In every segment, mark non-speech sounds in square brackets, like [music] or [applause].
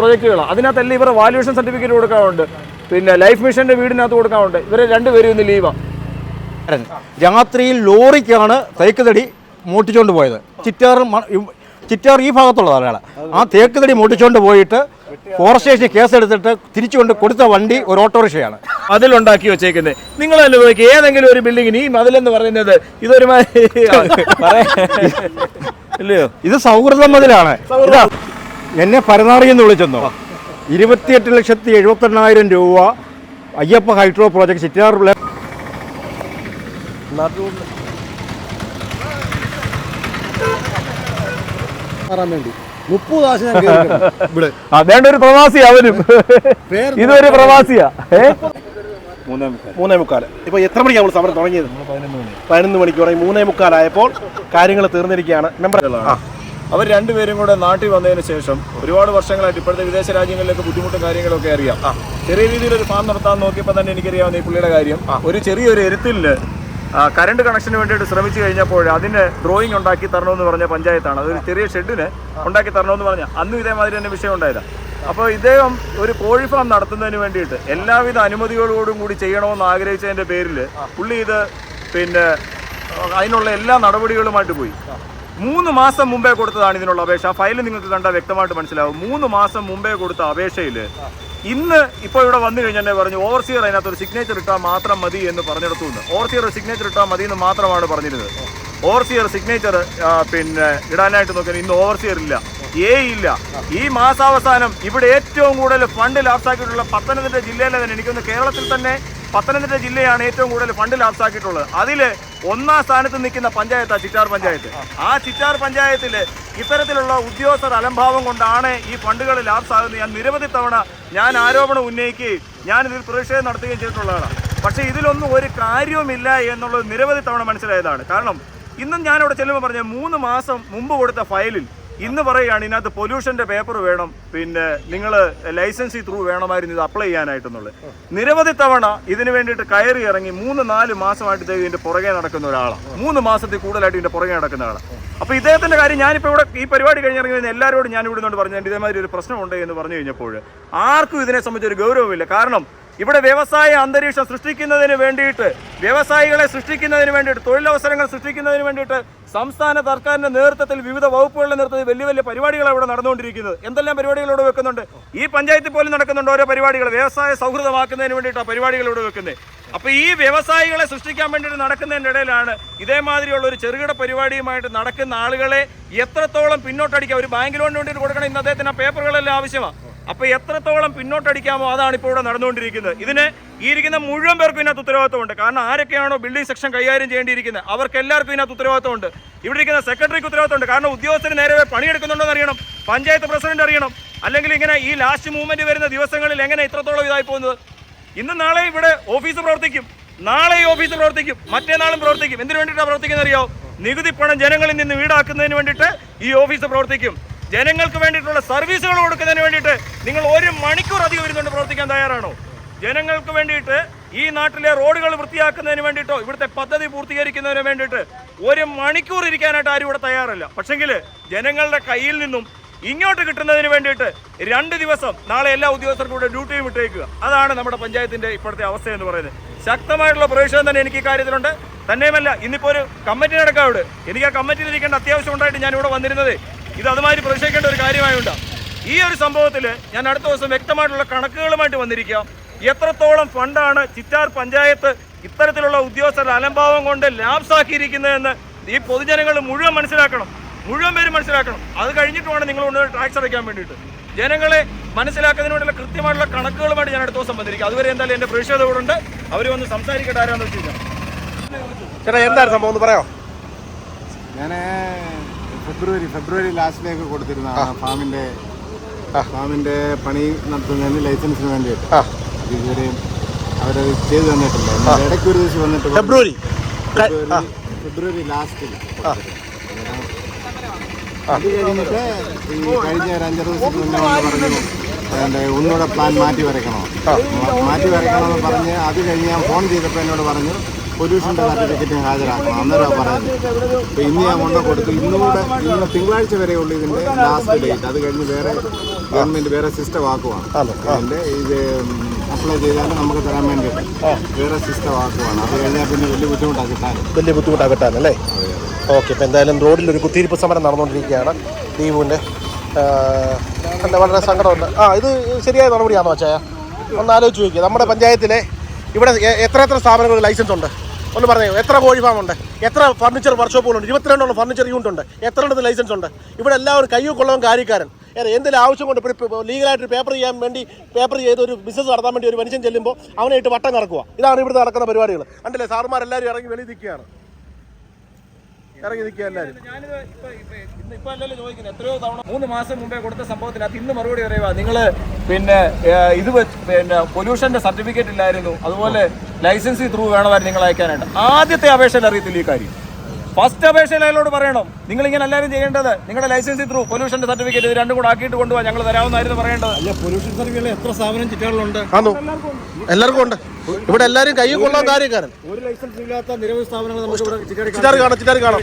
പ്രൊജക്റ്റുകളാണ്. അതിനകത്തല്ല ഇവരുടെ valuation certificate കൊടുക്കാറുണ്ട്. പിന്നെ ലൈഫ് മിഷന്റെ വീടിനകത്ത് കൊടുക്കാറുണ്ട്. ഇവരെ രണ്ടുപേരും ഇന്ന് ലീവാണ് രാത്രിയിൽ ലോറിക്കാണ് തേക്ക് തടി മൂട്ടിച്ചോണ്ട് പോയത്. ചിറ്റാർ ചിറ്റാർ ഈ ഭാഗത്തുള്ള ആളാണ് ആ തേക്ക് തടി മൂട്ടിച്ചോണ്ട് പോയിട്ട് ഫോറസ്റ്റ് സ്റ്റേഷനിൽ കേസെടുത്തിട്ട് തിരിച്ചുകൊണ്ട് കൊടുത്ത വണ്ടി ഒരു ഓട്ടോറിക്ഷയാണ്. അതിലുണ്ടാക്കി വെച്ചേക്കുന്നത് നിങ്ങൾ ഏതെങ്കിലും ഒരു ബിൽഡിങ്ങിന് ഈ മതിലെന്ന് പറയുന്നത് ഇതൊരു ഇല്ലയോ ഇത് സൗഹൃദ മതിലാണ്. ഇതാ എന്നെ പരനാറിയെന്ന് വിളിച്ചെന്നോ? ഇരുപത്തിയെട്ട് ലക്ഷത്തി എഴുപത്തെണ്ണായിരം രൂപ അയ്യപ്പ ഹൈഡ്രോ പ്രോജക്ട് ചിറ്റാർ [laughs] ഇവിടെ. അതേണ്ട ഒരു പ്രവാസി അവരും ഇതൊരു പ്രവാസിയാ. മൂന്നേ മുക്കാൽ. ഇപ്പൊ എത്ര മണിക്ക് നമ്മൾ സമരം തുടങ്ങിയത്? പതിനൊന്ന് മണിക്ക് തുടങ്ങി. മൂന്നേ മുക്കാലായപ്പോൾ കാര്യങ്ങൾ തീർന്നിരിക്കുകയാണ്. മെമ്പർ ആ. അവർ രണ്ടുപേരും കൂടെ നാട്ടിൽ വന്നതിന് ശേഷം ഒരുപാട് വർഷങ്ങളായിട്ട് ഇപ്പോഴത്തെ വിദേശ രാജ്യങ്ങളിലൊക്കെ ബുദ്ധിമുട്ടും കാര്യങ്ങളൊക്കെ അറിയാം. ചെറിയ രീതിയിൽ ഒരു ഫാം നടത്താൻ നോക്കിയപ്പോൾ തന്നെ എനിക്കറിയാവുന്ന ഈ പുള്ളിയുടെ കാര്യം. ഒരു ചെറിയൊരു എരുത്തിൽ കറണ്ട് കണക്ഷന് വേണ്ടിയിട്ട് ശ്രമിച്ചു കഴിഞ്ഞപ്പോൾ അതിന് ഡ്രോയിങ് ഉണ്ടാക്കി തരണമെന്ന് പറഞ്ഞ പഞ്ചായത്താണ്. അതൊരു ചെറിയ ഷെഡിന് ഉണ്ടാക്കി തരണമെന്ന് പറഞ്ഞ. അന്നും ഇതേമാതിരി തന്നെ വിഷയം ഉണ്ടായതാണ് അപ്പോൾ ഇദ്ദേഹം ഒരു കോഴി ഫാം നടത്തുന്നതിന് വേണ്ടിയിട്ട് എല്ലാവിധ അനുമതികളോടും കൂടി ചെയ്യണമെന്ന് ആഗ്രഹിച്ചതിന്റെ പേരിൽ പുള്ളി ഇത് പിന്നെ അതിനുള്ള എല്ലാ നടപടികളുമായിട്ട് പോയി. മൂന്ന് മാസം മുമ്പേ കൊടുത്തതാണ് ഇതിനുള്ള അപേക്ഷ. ഫയൽ നിങ്ങൾക്ക് കണ്ടാൽ വ്യക്തമായിട്ട് മനസ്സിലാവും. മൂന്ന് മാസം മുമ്പേ കൊടുത്ത അപേക്ഷയിൽ ഇന്ന് ഇപ്പോൾ ഇവിടെ വന്നു കഴിഞ്ഞാൽ പറഞ്ഞു ഓവർസിയർ അതിനകത്ത് ഒരു സിഗ്നേച്ചർ ഇട്ടാൽ മാത്രം മതി എന്ന് പറഞ്ഞിടത്തു നിന്ന് ഓവർസിയർ സിഗ്നേച്ചർ ഇട്ടാൽ മതി എന്ന് മാത്രമാണ് പറഞ്ഞിരുന്നത്. ഓവർസിയർ സിഗ്നേച്ചർ പിന്നെ ഇടാനായിട്ട് നോക്കിയാൽ ഇന്ന് ഓവർസിയർ ഇല്ല. ഏ ഇല്ല. ഈ മാസാവസാനം ഇവിടെ ഏറ്റവും കൂടുതൽ ഫണ്ട് ലാപ്സാക്കിയിട്ടുള്ള പത്തനംതിട്ട ജില്ലയിലെ തന്നെ എനിക്കൊന്ന് കേരളത്തിൽ തന്നെ പത്തനംതിട്ട ജില്ലയാണ് ഏറ്റവും കൂടുതൽ ഫണ്ട് ലാപ്സാക്കിയിട്ടുള്ളത്. അതിൽ ഒന്നാം സ്ഥാനത്ത് നിൽക്കുന്ന പഞ്ചായത്താണ് ചിറ്റാർ പഞ്ചായത്ത്. ആ ചിറ്റാർ പഞ്ചായത്തിൽ ഇത്തരത്തിലുള്ള ഉദ്യോഗസ്ഥർ അലംഭാവം കൊണ്ടാണ് ഈ ഫണ്ടുകൾ ലാപ്സാകുന്നത്. ഞാൻ നിരവധി തവണ ഞാൻ ആരോപണം ഉന്നയിക്കുകയും ഞാൻ ഇതിൽ പ്രതിഷേധം നടത്തുകയും ചെയ്തിട്ടുള്ളതാണ്. പക്ഷേ ഇതിലൊന്നും ഒരു കാര്യവുമില്ല എന്നുള്ളത് നിരവധി തവണ മനസ്സിലായതാണ്. കാരണം ഇന്നും ഞാനിവിടെ ചെല്ലുമ്പോൾ പറഞ്ഞ മൂന്ന് മാസം മുമ്പ് കൊടുത്ത ഫയലിൽ ഇന്ന് പറയുകയാണ് ഇതിനകത്ത് പൊല്യൂഷന്റെ പേപ്പർ വേണം പിന്നെ നിങ്ങൾ ലൈസൻസി ത്രൂ വേണമായിരുന്നു ഇത് അപ്ലൈ ചെയ്യാനായിട്ടെന്നുള്ളത്. നിരവധി തവണ ഇതിന് വേണ്ടിയിട്ട് കയറി ഇറങ്ങി മൂന്ന് നാല് മാസമായിട്ട് ഇതിന്റെ പുറകെ നടക്കുന്ന ഒരാളാണ്. മൂന്ന് മാസത്തിൽ കൂടുതലായിട്ട് ഇതിന്റെ പുറകെ നടക്കുന്ന ആളാണ്. അപ്പൊ ഇദ്ദേഹത്തിന്റെ കാര്യം ഞാനിപ്പോൾ ഇവിടെ ഈ പരിപാടി കഴിഞ്ഞിറങ്ങി എല്ലാവരോടും ഞാൻ ഇവിടെ നിന്നോട് പറഞ്ഞു ഇതേമാതിരി ഒരു പ്രശ്നമുണ്ട് എന്ന് പറഞ്ഞു കഴിഞ്ഞപ്പോൾ ആർക്കും ഇതിനെ സംബന്ധിച്ച് ഒരു ഗൗരവമില്ല. കാരണം ഇവിടെ വ്യവസായ അന്തരീക്ഷം സൃഷ്ടിക്കുന്നതിന് വേണ്ടിയിട്ട് വ്യവസായികളെ സൃഷ്ടിക്കുന്നതിന് വേണ്ടിയിട്ട് തൊഴിലവസരങ്ങൾ സൃഷ്ടിക്കുന്നതിന് വേണ്ടിയിട്ട് സംസ്ഥാന സർക്കാരിന്റെ നേതൃത്വത്തിൽ വിവിധ വകുപ്പുകളുടെ നേതൃത്വത്തിൽ വലിയ വലിയ പരിപാടികളാണ് ഇവിടെ നടന്നുകൊണ്ടിരിക്കുന്നത്. എന്തെല്ലാം പരിപാടികൾ ഇവിടെ വെക്കുന്നുണ്ട്? ഈ പഞ്ചായത്തിൽ പോലും നടക്കുന്നുണ്ട് ഓരോ പരിപാടികൾ. വ്യവസായ സൗഹൃദമാക്കുന്നതിന് വേണ്ടിയിട്ട് പരിപാടികൾ ഇവിടെ വെക്കുന്നത്. അപ്പൊ ഈ വ്യവസായികളെ സൃഷ്ടിക്കാൻ വേണ്ടിയിട്ട് നടക്കുന്നതിന്റെ ഇടയിലാണ് ഇതേമാതിരിയുള്ള ഒരു ചെറുകിട പരിപാടിയുമായിട്ട് നടക്കുന്ന ആളുകളെ എത്രത്തോളം പിന്നോട്ടടിക്കുക? ഒരു ബാങ്ക് ലോണിന് വേണ്ടിയിട്ട് കൊടുക്കണം. ഇന്ന് അദ്ദേഹത്തിന് ആ പേപ്പറുകളെല്ലാം ആവശ്യമാണ് അപ്പൊ എത്രത്തോളം പിന്നോട്ടടിക്കാമോ അതാണ് ഇപ്പോൾ ഇവിടെ നടന്നുകൊണ്ടിരിക്കുന്നത്. ഇതിന് ഈ ഇരിക്കുന്ന മുഴുവൻ പേർക്കും ഇതിനകത്ത് ഉത്തരവാദിത്തമുണ്ട് കാരണം ആരൊക്കെയാണോ ബിൽഡിംഗ് സെക്ഷൻ കൈകാര്യം ചെയ്യേണ്ടിയിരിക്കുന്നത് അവർക്ക് എല്ലാവർക്കും ഇതിനകത്ത് ഉത്തരവാദിത്തമുണ്ട് ഇവിടെ ഇരിക്കുന്ന സെക്രട്ടറിക്ക് ഉത്തരവാദിത്തമുണ്ട് കാരണം ഉദ്യോഗസ്ഥന് നേരെ പണിയെടുക്കുന്നുണ്ടോ എന്ന് അറിയണം. പഞ്ചായത്ത് പ്രസിഡന്റ് അറിയണം. അല്ലെങ്കിൽ ഇങ്ങനെ ഈ ലാസ്റ്റ് മൂവ്മെന്റ് വരുന്ന ദിവസങ്ങളിൽ എങ്ങനെ ഇത്രത്തോളം ഇതായി പോകുന്നത്? ഇന്ന് നാളെ ഇവിടെ ഓഫീസ് പ്രവർത്തിക്കും. നാളെ ഈ ഓഫീസ് പ്രവർത്തിക്കും. മറ്റേനാളും പ്രവർത്തിക്കും. എന്തിനു വേണ്ടിയിട്ടാണ് പ്രവർത്തിക്കുന്നത് അറിയോ നികുതി പണം ജനങ്ങളിൽ നിന്ന് വീടാക്കുന്നതിന് വേണ്ടിയിട്ട് ഈ ഓഫീസ് പ്രവർത്തിക്കും. ജനങ്ങൾക്ക് വേണ്ടിയിട്ടുള്ള സർവീസുകൾ കൊടുക്കുന്നതിന് വേണ്ടിയിട്ട് നിങ്ങൾ ഒരു മണിക്കൂർ അധികം ഇരുന്നുകൊണ്ട് പ്രവർത്തിക്കാൻ തയ്യാറാണോ? ജനങ്ങൾക്ക് വേണ്ടിയിട്ട് ഈ നാട്ടിലെ റോഡുകൾ വൃത്തിയാക്കുന്നതിന് വേണ്ടിയിട്ടോ ഇവിടുത്തെ പദ്ധതി പൂർത്തീകരിക്കുന്നതിന് വേണ്ടിയിട്ട് ഒരു മണിക്കൂർ ഇരിക്കാനായിട്ട് ആരും ഇവിടെ തയ്യാറല്ല. പക്ഷെങ്കിൽ ജനങ്ങളുടെ കയ്യിൽ നിന്നും ഇങ്ങോട്ട് കിട്ടുന്നതിന് വേണ്ടിയിട്ട് രണ്ട് ദിവസം നാളെ എല്ലാ ഉദ്യോഗസ്ഥർക്കും കൂടെ ഡ്യൂട്ടിയും വിട്ടേക്കുക അതാണ് നമ്മുടെ പഞ്ചായത്തിന്റെ ഇപ്പോഴത്തെ അവസ്ഥ എന്ന് പറയുന്നത്. ശക്തമായിട്ടുള്ള പ്രവേശനം തന്നെ എനിക്ക് ഈ കാര്യത്തിലുണ്ട്. തന്നെയുമല്ല ഇന്നിപ്പോൾ ഒരു കമ്മിറ്റി നടക്കാം എനിക്ക് ആ കമ്മിറ്റിയിൽ ഇരിക്കേണ്ട അത്യാവശ്യം ഉണ്ടായിട്ട് ഞാൻ ഇവിടെ വന്നിരുന്നത് ഇത് അതുമാതിരി പ്രതിഷേധിക്കേണ്ട ഒരു കാര്യമായുണ്ട്. ഈ ഒരു സംഭവത്തിൽ ഞാൻ അടുത്ത ദിവസം വ്യക്തമായിട്ടുള്ള കണക്കുകളുമായിട്ട് വന്നിരിക്കാം എത്രത്തോളം ഫണ്ടാണ് ചിറ്റാർ പഞ്ചായത്ത് ഇത്തരത്തിലുള്ള ഉദ്യോഗസ്ഥരുടെ അലംഭാവം കൊണ്ട് ലാപ്സാക്കിയിരിക്കുന്നതെന്ന് ഈ പൊതുജനങ്ങൾ മുഴുവൻ മനസ്സിലാക്കണം. മുഴുവൻ പേരും മനസ്സിലാക്കണം. അത് കഴിഞ്ഞിട്ട് വേണം നിങ്ങൾ കൊണ്ട് ടാക്സ് അടയ്ക്കാൻ വേണ്ടിയിട്ട്. ജനങ്ങളെ മനസ്സിലാക്കുന്നതിന് വേണ്ടിയുള്ള കൃത്യമായിട്ടുള്ള കണക്കുകളുമായിട്ട് ഞാൻ അടുത്ത ദിവസം വന്നിരിക്കും അതുവരെ എന്തായാലും എന്റെ പ്രതിഷേധം ഇവിടെ ഉണ്ട്. അവർ വന്ന് സംസാരിക്കട്ടെ ആരാന്ന് വെച്ചാൽ കഴിഞ്ഞാൽ. ചേട്ടാ എന്താണ് സംഭവം? എന്ന് പറയാമോ ഞാൻ ഫെബ്രുവരി ഫെബ്രുവരി ലാസ്റ്റിലേക്ക് കൊടുത്തിരുന്ന ഫാമിന്റെ ഫാമിന്റെ പണി നടത്തുന്നതിന് ലൈസൻസിന് വേണ്ടിയിട്ട്. ഇതുവരെയും അവരത് ചെയ്തു തന്നിട്ടില്ല. ഇടയ്ക്ക് ഒരു ദിവസം വന്നിട്ട് ഫെബ്രുവരി. ഫെബ്രുവരി ലാസ്റ്റിൽ അത് കഴിഞ്ഞിട്ട് ഈ കഴിഞ്ഞ ഒരു അഞ്ചാറ് ദിവസം മുന്നേ പറഞ്ഞു അതിന്റെ ഒന്നുകൂടെ പ്ലാൻ മാറ്റി വരയ്ക്കണോ. മാറ്റി വരയ്ക്കണമെന്ന് പറഞ്ഞ് അത് കഴിഞ്ഞ് ഞാൻ ഫോൺ ചെയ്തപ്പോൾ എന്നോട് പറഞ്ഞു പൊല്യൂഷന്റെ സർട്ടിഫിക്കറ്റ് ഹാജരാക്കണം. അന്നേരം പറയുന്നത്. അപ്പോൾ ഇന്ന് ഞാൻ കൊണ്ടു കൊടുത്തു. ഇന്നുകൂടെ ഇന്ന് തിങ്കളാഴ്ച വരെ ഉള്ളൂ ഇതിന്റെ ലാസ്റ്റ് ഡേറ്റ് അത് കഴിഞ്ഞ് വേറെ ഗവൺമെന്റ് വേറെ സിസ്റ്റം ആക്കുവാണ്. അതിന്റെ ഇത് അപ്ലൈ ചെയ്താൽ നമുക്ക് തരാൻ വേണ്ടിയിട്ട് വേറെ സിസ്റ്റം ആക്കുവാണ്. അത് കഴിഞ്ഞാൽ പിന്നെ വലിയ ബുദ്ധിമുട്ടാണ് കിട്ടാൻ വലിയ ബുദ്ധിമുട്ടാകട്ടാണ് അല്ലേ? ഓക്കെ ഇപ്പം എന്തായാലും റോഡിൽ ഒരു കുത്തിയിരിപ്പ് സമരം നടന്നുകൊണ്ടിരിക്കുകയാണ് ദീപുവിന്റെ അല്ല വളരെ സങ്കടമുണ്ട്. ആ ഇത് ശരിയായ നടപടിയാണോ ചായ ഒന്ന് ആലോചിച്ച് നോക്കിയാൽ നമ്മുടെ പഞ്ചായത്തിലെ ഇവിടെ എത്ര എത്ര സ്ഥാപനങ്ങൾക്ക് ലൈസൻസ് ഉണ്ട്? ഒന്ന് പറഞ്ഞു എത്ര കോഴി ഫാം ഉണ്ട്? എത്ര ഫർണിച്ചർ വർക്ക്ഷോപ്പുകളുണ്ട് ഇരുപത്തിരണ്ടോളം ഫർണിച്ചർ യൂണിറ്റ് ഉണ്ട്. എത്ര എണ്ണത്തിൽ ലൈസൻസ് ഉണ്ട്? ഇവിടെ എല്ലാവരും കയ്യോ കൊള്ളവും കാര്യക്കാരൻ. എന്തെങ്കിലും ആവശ്യം കൊണ്ട് ലീഗലായിട്ട് പേപ്പർ ചെയ്യാൻ വേണ്ടി പേപ്പർ ചെയ്ത് ഒരു ബിസിനസ് നടത്താൻ വേണ്ടി ഒരു മനുഷ്യൻ ചെല്ലുമ്പോൾ അവനായിട്ട് വട്ടം കറക്കുക. ഇതാണ് ഇവിടുത്തെ നടക്കുന്ന പരിപാടികൾ. കണ്ടില്ലേ? സാറുമാരെല്ലാവരും ഇറങ്ങി വെളി നിൽക്കുകയാണ്. ഇറങ്ങി നിൽക്കുക എല്ലാവരും. എത്രയോ തവണ മൂന്ന് മാസം മുമ്പേ കൊടുത്ത സംഭവത്തിനകത്ത് ഇന്ന് മറുപടി പറയുക നിങ്ങൾ പിന്നെ ഇത് വെച്ച് പിന്നെ പൊല്യൂഷന്റെ സർട്ടിഫിക്കറ്റ് ഇല്ലായിരുന്നു. അതുപോലെ ലൈസൻസ് ത്രൂ വേണമായിരുന്നു നിങ്ങൾ അയക്കാനായിട്ട്. ആദ്യത്തെ അപേക്ഷയിൽ അറിയത്തില്ല ഈ കാര്യം? ഫസ്റ്റ് അപേക്ഷയിൽ അയാളോട് പറയണം. നിങ്ങൾ ഇങ്ങനെ എല്ലാവരും ചെയ്യേണ്ടത് നിങ്ങളുടെ ലൈസൻസ് ത്രൂ പൊല്യൂഷന്റെ സർട്ടിഫിക്കറ്റ് ഇത് രണ്ടും കൂടെ ആക്കിയിട്ട് കൊണ്ടുപോകാൻ ഞങ്ങൾ തരാമെന്നായിരുന്നു പറയേണ്ടത്. അല്ല പൊല്യൂഷൻ സർട്ടിഫിക്കറ്റ് എത്ര സ്ഥാപനം ചിറ്റകളിലുണ്ട് ആണോ എല്ലാവർക്കും ഉണ്ട്. ഇവിടെ എല്ലാവരും കൈ കൊള്ളാൻ കാര്യക്കാരൻ. ഒരു ലൈസൻസ് ഇല്ലാത്ത നിരവധി സ്ഥാപനങ്ങൾ നമുക്ക് ചിറ്റാർ കാണാം ചിറ്റാർ കാണാം.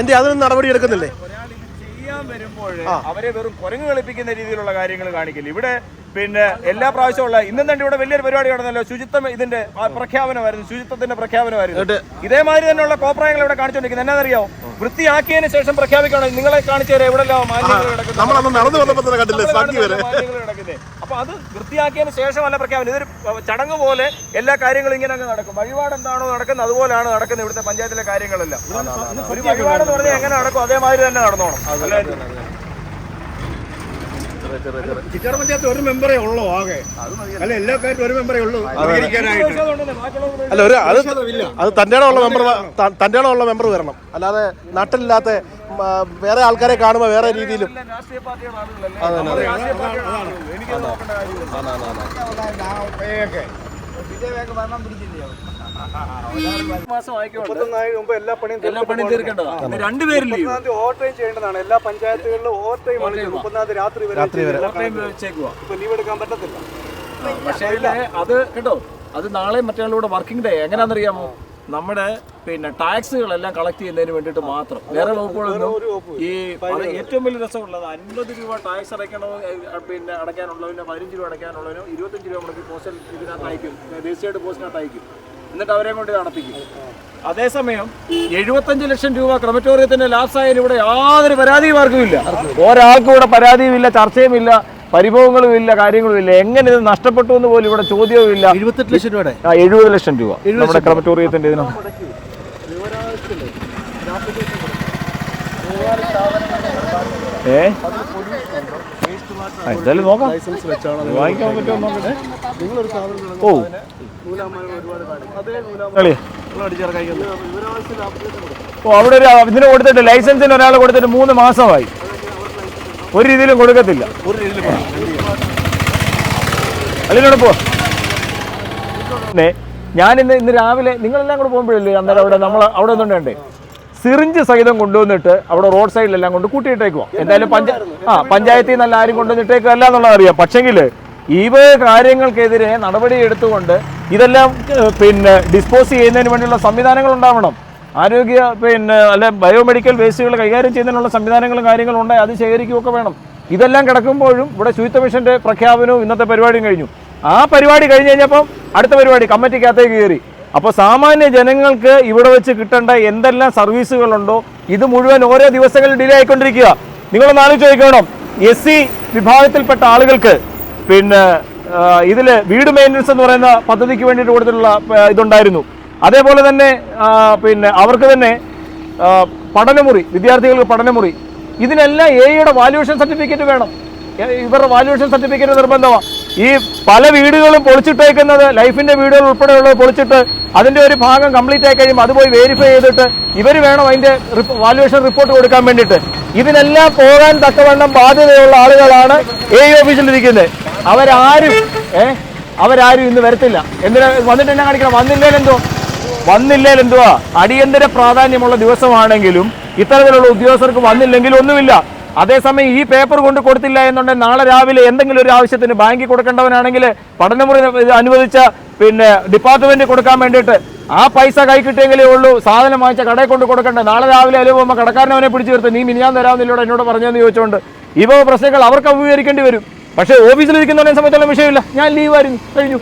എന്തേ അതിനൊന്നും നടപടി എടുക്കുന്നില്ലേ? ഇത് വരുമ്പോൾ അവരെ വെറും കുരങ്ങ് കളിപ്പിക്കുന്ന രീതിയിലുള്ള കാര്യങ്ങൾ കാണിക്കില്ല. ഇവിടെ പിന്നെ എല്ലാ പ്രാവശ്യവും ഉള്ള ഇന്നും തന്നെ ഇവിടെ വലിയൊരു പരിപാടി നടന്നല്ലോ. ശുചിത്വം ഇതിന്റെ പ്രഖ്യാപനമായിരുന്നു. ശുചിത്വത്തിന്റെ പ്രഖ്യാപനമായിരുന്നു. ഇതേമാതിരി തന്നെയുള്ള കോപ്രായങ്ങൾ ഇവിടെ കാണിച്ചുകൊണ്ടിരിക്കുന്നത്. അറിയാമോ വൃത്തിയാക്കിയതിന് ശേഷം പ്രഖ്യാപിക്കണം നിങ്ങളെ കാണിച്ചു തരാം. ഇവിടെ മാലിന്യങ്ങൾ കിടക്കുന്നത്. നമ്മളന്ന് നടന്നു വന്നപ്പോൾ തന്നെ കണ്ടില്ലേ ഇവിടെ സംഖ്യ വരെ മാലിന്യങ്ങൾ കിടക്കുന്നത്. അപ്പൊ അത് വൃത്തിയാക്കിയതിന് ശേഷമല്ല പ്രഖ്യാപനം. ഇതൊരു ചടങ്ങ് പോലെ എല്ലാ കാര്യങ്ങളും ഇങ്ങനെ അങ്ങ് നടക്കും. വഴിപാട് എന്താണോ നടക്കുന്നത് അതുപോലെയാണ് നടക്കുന്നത് ഇവിടുത്തെ പഞ്ചായത്തിലെ കാര്യങ്ങളെല്ലാം. ഒരു വഴിപാട് എന്ന് പറഞ്ഞാൽ എങ്ങനെ നടക്കും? അതേമാതിരി തന്നെ നടന്നോണം. ചിറ്റാർ പഞ്ചായത്ത് ഒരു മെമ്പറേ ഉള്ളൂ ആകെ. അല്ല എല്ലാ കാര്യത്തിലും ഒരു മെമ്പറേ ഉള്ളൂ അല്ല ഒരു അത് അത് തന്റെ ഉള്ള മെമ്പർ തന്റെ ഉള്ള മെമ്പർ വരണം. അല്ലാതെ നാട്ടിലില്ലാത്ത വേറെ ആൾക്കാരെ കാണുമ്പോൾ വേറെ രീതിയിലും. രാഷ്ട്രീയ പാർട്ടിയുടെ എല്ലാ പണിയും എല്ലാ ചെയ്യേണ്ടതാണ്. എല്ലാ പഞ്ചായത്തുകളിലും ആണ് രാത്രി വരെ ഇപ്പൊ ലീവ് എടുക്കാൻ പറ്റത്തില്ല. പക്ഷേ അത് കേട്ടോ അത് നാളെ മറ്റേ വർക്കിംഗ് ഡേ എങ്ങനെയാണെന്നറിയാമോ നമ്മുടെ പിന്നെ ടാക്സുകളെല്ലാം കളക്ട് ചെയ്യുന്നതിന് വേണ്ടിയിട്ട് മാത്രം. വേറെ വകുപ്പുകളൊന്നും ഈ ഏറ്റവും വലിയ രസമുള്ളത് അൻപത് രൂപ ടാക്സ് അടയ്ക്കണോ പിന്നെ അടയ്ക്കാനുള്ളതിനോ പതിനഞ്ച് രൂപ അടയ്ക്കാനുള്ളതിനോ ഇരുപത്തഞ്ച് രൂപ മുടക്കി പോസ്റ്റൽ ഇതിനകത്ത് അയക്കും. രജിസ്റ്റേർഡ് പോസ്റ്റിനകത്ത് അയക്കും. എന്നിട്ട് അവരെ കൊണ്ട് നടത്തിക്കും. അതേസമയം എഴുപത്തഞ്ച് ലക്ഷം രൂപ ക്രമറ്റോറിയത്തിന്റെ ലാസ് ആയാലും ഇവിടെ യാതൊരു പരാതിയും ആർക്കും ഇല്ല. ഒരാൾക്കും ഇവിടെ പരാതിയുമില്ല ചർച്ചയുമില്ല പരിഭവങ്ങളും ഇല്ല കാര്യങ്ങളും ഇല്ല. എങ്ങനെ ഇത് നഷ്ടപ്പെട്ടു എന്ന് പോലും ഇവിടെ ചോദ്യവും ഇല്ല. എഴുപത്തെട്ട് ലക്ഷം രൂപയുടെ? ആ എഴുപത് ലക്ഷം രൂപ നമ്മുടെ ക്രമറ്റോറിയത്തിന്റെ ഇതിന്. ഏ? എന്തായാലും നോക്കാം. വാങ്ങിക്കാൻ പറ്റുമോ നോക്കട്ടെ? ഓ. കളി. ഓ അവിടെ ഒരു ഇതിന് കൊടുത്തിട്ട് ലൈസൻസിന് ഒരാൾ കൊടുത്തിട്ട് മൂന്ന് മാസമായി. ഒരു രീതിയിലും കൊടുക്കത്തില്ല. അതിനോട് പോ. ഞാനിന്ന് ഞാൻ ഇന്ന് ഇന്ന് രാവിലെ നിങ്ങളെല്ലാം കൂടെ പോകുമ്പോഴല്ലേ അന്നേരം അവിടെ നമ്മൾ അവിടെ ഒന്നുണ്ടേ സിറിഞ്ച് സഹിതം കൊണ്ടുവന്നിട്ട് അവിടെ റോഡ് സൈഡിലെല്ലാം കൊണ്ട് കൂട്ടിയിട്ടേക്കുവാ. എന്തായാലും പഞ്ച ആ പഞ്ചായത്തിൽ നിന്ന് ആരും കൊണ്ടുവന്നിട്ടേക്കല്ല എന്നുള്ളത് അറിയാം. പക്ഷെങ്കിൽ ഇവ കാര്യങ്ങൾക്കെതിരെ നടപടി എടുത്തുകൊണ്ട് ഇതെല്ലാം പിന്നെ ഡിസ്പോസ് ചെയ്യുന്നതിന് വേണ്ടിയുള്ള സംവിധാനങ്ങൾ ഉണ്ടാവണം. ആരോഗ്യ പിന്നെ അല്ല ബയോമെഡിക്കൽ വേസ്റ്റുകൾ കൈകാര്യം ചെയ്യുന്നതിനുള്ള സംവിധാനങ്ങളും കാര്യങ്ങളും ഉണ്ടായി അത് ശേഖരിക്കുകയൊക്കെ വേണം. ഇതെല്ലാം കിടക്കുമ്പോഴും ഇവിടെ ശുചിത്വ മിഷന്റെ പ്രഖ്യാപനവും ഇന്നത്തെ പരിപാടിയും കഴിഞ്ഞു. ആ പരിപാടി കഴിഞ്ഞ് കഴിഞ്ഞപ്പം അടുത്ത പരിപാടി കമ്മിറ്റിക്കകത്തേക്ക് കയറി. അപ്പോൾ സാമാന്യ ജനങ്ങൾക്ക് ഇവിടെ വെച്ച് കിട്ടേണ്ട എന്തെല്ലാം സർവീസുകളുണ്ടോ ഇത് മുഴുവൻ ഓരോ ദിവസങ്ങളിൽ ഡിലേ ആയിക്കൊണ്ടിരിക്കുക. നിങ്ങളൊന്ന് ആലോചിച്ച് ചോദിക്കണം എസ് സി വിഭാഗത്തിൽപ്പെട്ട ആളുകൾക്ക് പിന്നെ ഇതിൽ വീട് മെയിന്റനൻസ് എന്ന് പറയുന്ന പദ്ധതിക്ക് വേണ്ടിയിട്ട് കൊടുത്തിട്ടുള്ള ഇതുണ്ടായിരുന്നു. അതേപോലെ തന്നെ പിന്നെ അവർക്ക് തന്നെ പഠനമുറി വിദ്യാർത്ഥികൾക്ക് പഠനമുറി ഇതിനെല്ലാം എയുടെ വാല്യുവേഷൻ സർട്ടിഫിക്കറ്റ് വേണം. എ- ഇവരുടെ വാല്യുവേഷൻ സർട്ടിഫിക്കറ്റ് നിർബന്ധമാണ് ഈ പല വീടുകളും പൊളിച്ചിട്ടേക്കുന്നത് ലൈഫിന്റെ വീടുകൾ ഉൾപ്പെടെയുള്ളത് പൊളിച്ചിട്ട് അതിന്റെ ഒരു ഭാഗം കംപ്ലീറ്റ് ആയി കഴിയുമ്പോൾ അത് പോയി വെരിഫൈ ചെയ്തിട്ട് ഇവർ വേണം അതിന്റെ വാല്യുവേഷൻ റിപ്പോർട്ട് കൊടുക്കാൻ വേണ്ടിയിട്ട്. ഇതിനെല്ലാം പോകാൻ തക്കവണ്ണം ബാധ്യതയുള്ള ആളുകളാണ് എ ഓഫീസിൽ ഇരിക്കുന്നത് അവരാരും ഏ? അവരാരും ഇന്ന് വരത്തില്ല. എന്തിനാ വന്നിട്ട് എന്നെ കാണിക്കണം? വന്നില്ലേലെന്തോ വന്നില്ലേൽ എന്തുവാ? അടിയന്തര പ്രാധാന്യമുള്ള ദിവസമാണെങ്കിലും ഇത്തരത്തിലുള്ള ഉദ്യോഗസ്ഥർക്ക് വന്നില്ലെങ്കിലും ഒന്നുമില്ല. അതേസമയം ഈ പേപ്പർ കൊണ്ട് കൊടുത്തില്ല എന്നുണ്ടെങ്കിൽ നാളെ രാവിലെ എന്തെങ്കിലും ഒരു ആവശ്യത്തിന് ബാങ്കിൽ കൊടുക്കേണ്ടവനാണെങ്കിൽ പഠനമുറി അനുവദിച്ച പിന്നെ ഡിപ്പാർട്ട്മെന്റ് കൊടുക്കാൻ വേണ്ടിയിട്ട് ആ പൈസ കൈ കിട്ടിയെങ്കിലേ ഉള്ളൂ. സാധനം വാങ്ങിച്ച കടയിൽ കൊണ്ട് കൊടുക്കേണ്ടത് നാളെ രാവിലെ അലോ പോകുമ്പോൾ കടക്കാരൻ അവനെ പിടിച്ചു നിർത്തും. നീ മിനിയാൻ തരാമെന്നില്ലോടെ എന്നോട് പറഞ്ഞതെന്ന് ചോദിച്ചുകൊണ്ട് ഇവ പ്രശ്നങ്ങൾ അവർക്ക് അഭിമുഖീകരിക്കേണ്ടി വരും. പക്ഷേ ഓഫീസിലിരിക്കുന്നവരെ സംബന്ധിച്ചുള്ള വിഷയമില്ല. ഞാൻ ലീവായിരുന്നു കഴിഞ്ഞു.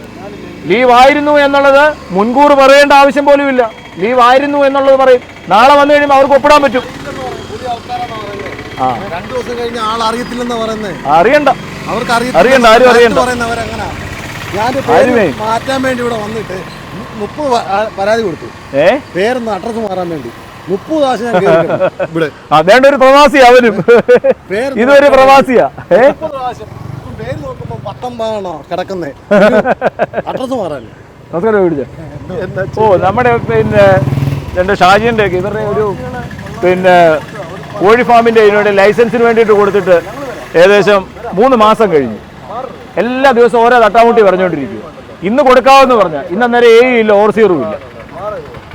ലീവായിരുന്നു എന്നുള്ളത് മുൻകൂർ പറയേണ്ട ആവശ്യം പോലും ഇല്ല ലീവ് ആയിരുന്നു എന്നുള്ളത് പറയും. നാളെ വന്നു കഴിയുമ്പോൾ അവർക്ക് ഒപ്പിടാൻ പറ്റും. രണ്ടു ദിവസം കഴിഞ്ഞ ആൾ അറിയത്തില്ലെന്ന് പറയുന്നത് അറിയണ്ട. അവർക്ക് അറിയണ്ട, ആരും അറിയണ്ട. പറയുന്നവരങ്ങനെ ഞാൻ മാറ്റാൻ വേണ്ടി ഇവിടെ വന്നിട്ട് മുപ്പത് പരാതി കൊടുത്തു. പേരൊന്ന് അഡ്രസ് മാറാൻ വേണ്ടി. മുപ്പത് പ്രാവശ്യം ഞാൻ ഇവിടെ. അതേണ്ട ഒരു പ്രവാസി അവരും ഇതൊരു പ്രവാസിയാ. പേര് നോക്കുമ്പോൾ പത്തൊമ്പതാണോ കിടക്കുന്നത് അഡ്രസ് മാറാൻ. നമസ്കാരം വിളിച്ച ഓ നമ്മുടെ പിന്നെ രണ്ട് ഷാജിന്റെ ഒക്കെ ഇവരുടെ ഒരു പിന്നെ കോഴി ഫാമിന്റെ ഇതിനുവേണ്ടി ലൈസൻസിന് വേണ്ടിയിട്ട് കൊടുത്തിട്ട് ഏകദേശം മൂന്ന് മാസം കഴിഞ്ഞു. എല്ലാ ദിവസവും ഓരോ തട്ടാമുട്ടി പറഞ്ഞുകൊണ്ടിരിക്കുക. ഇന്ന് കൊടുക്കാമെന്ന് പറഞ്ഞാൽ ഇന്ന് അന്നേരം ഏഴും ഇല്ല ഓർ ഓർസിയറും ഇല്ല.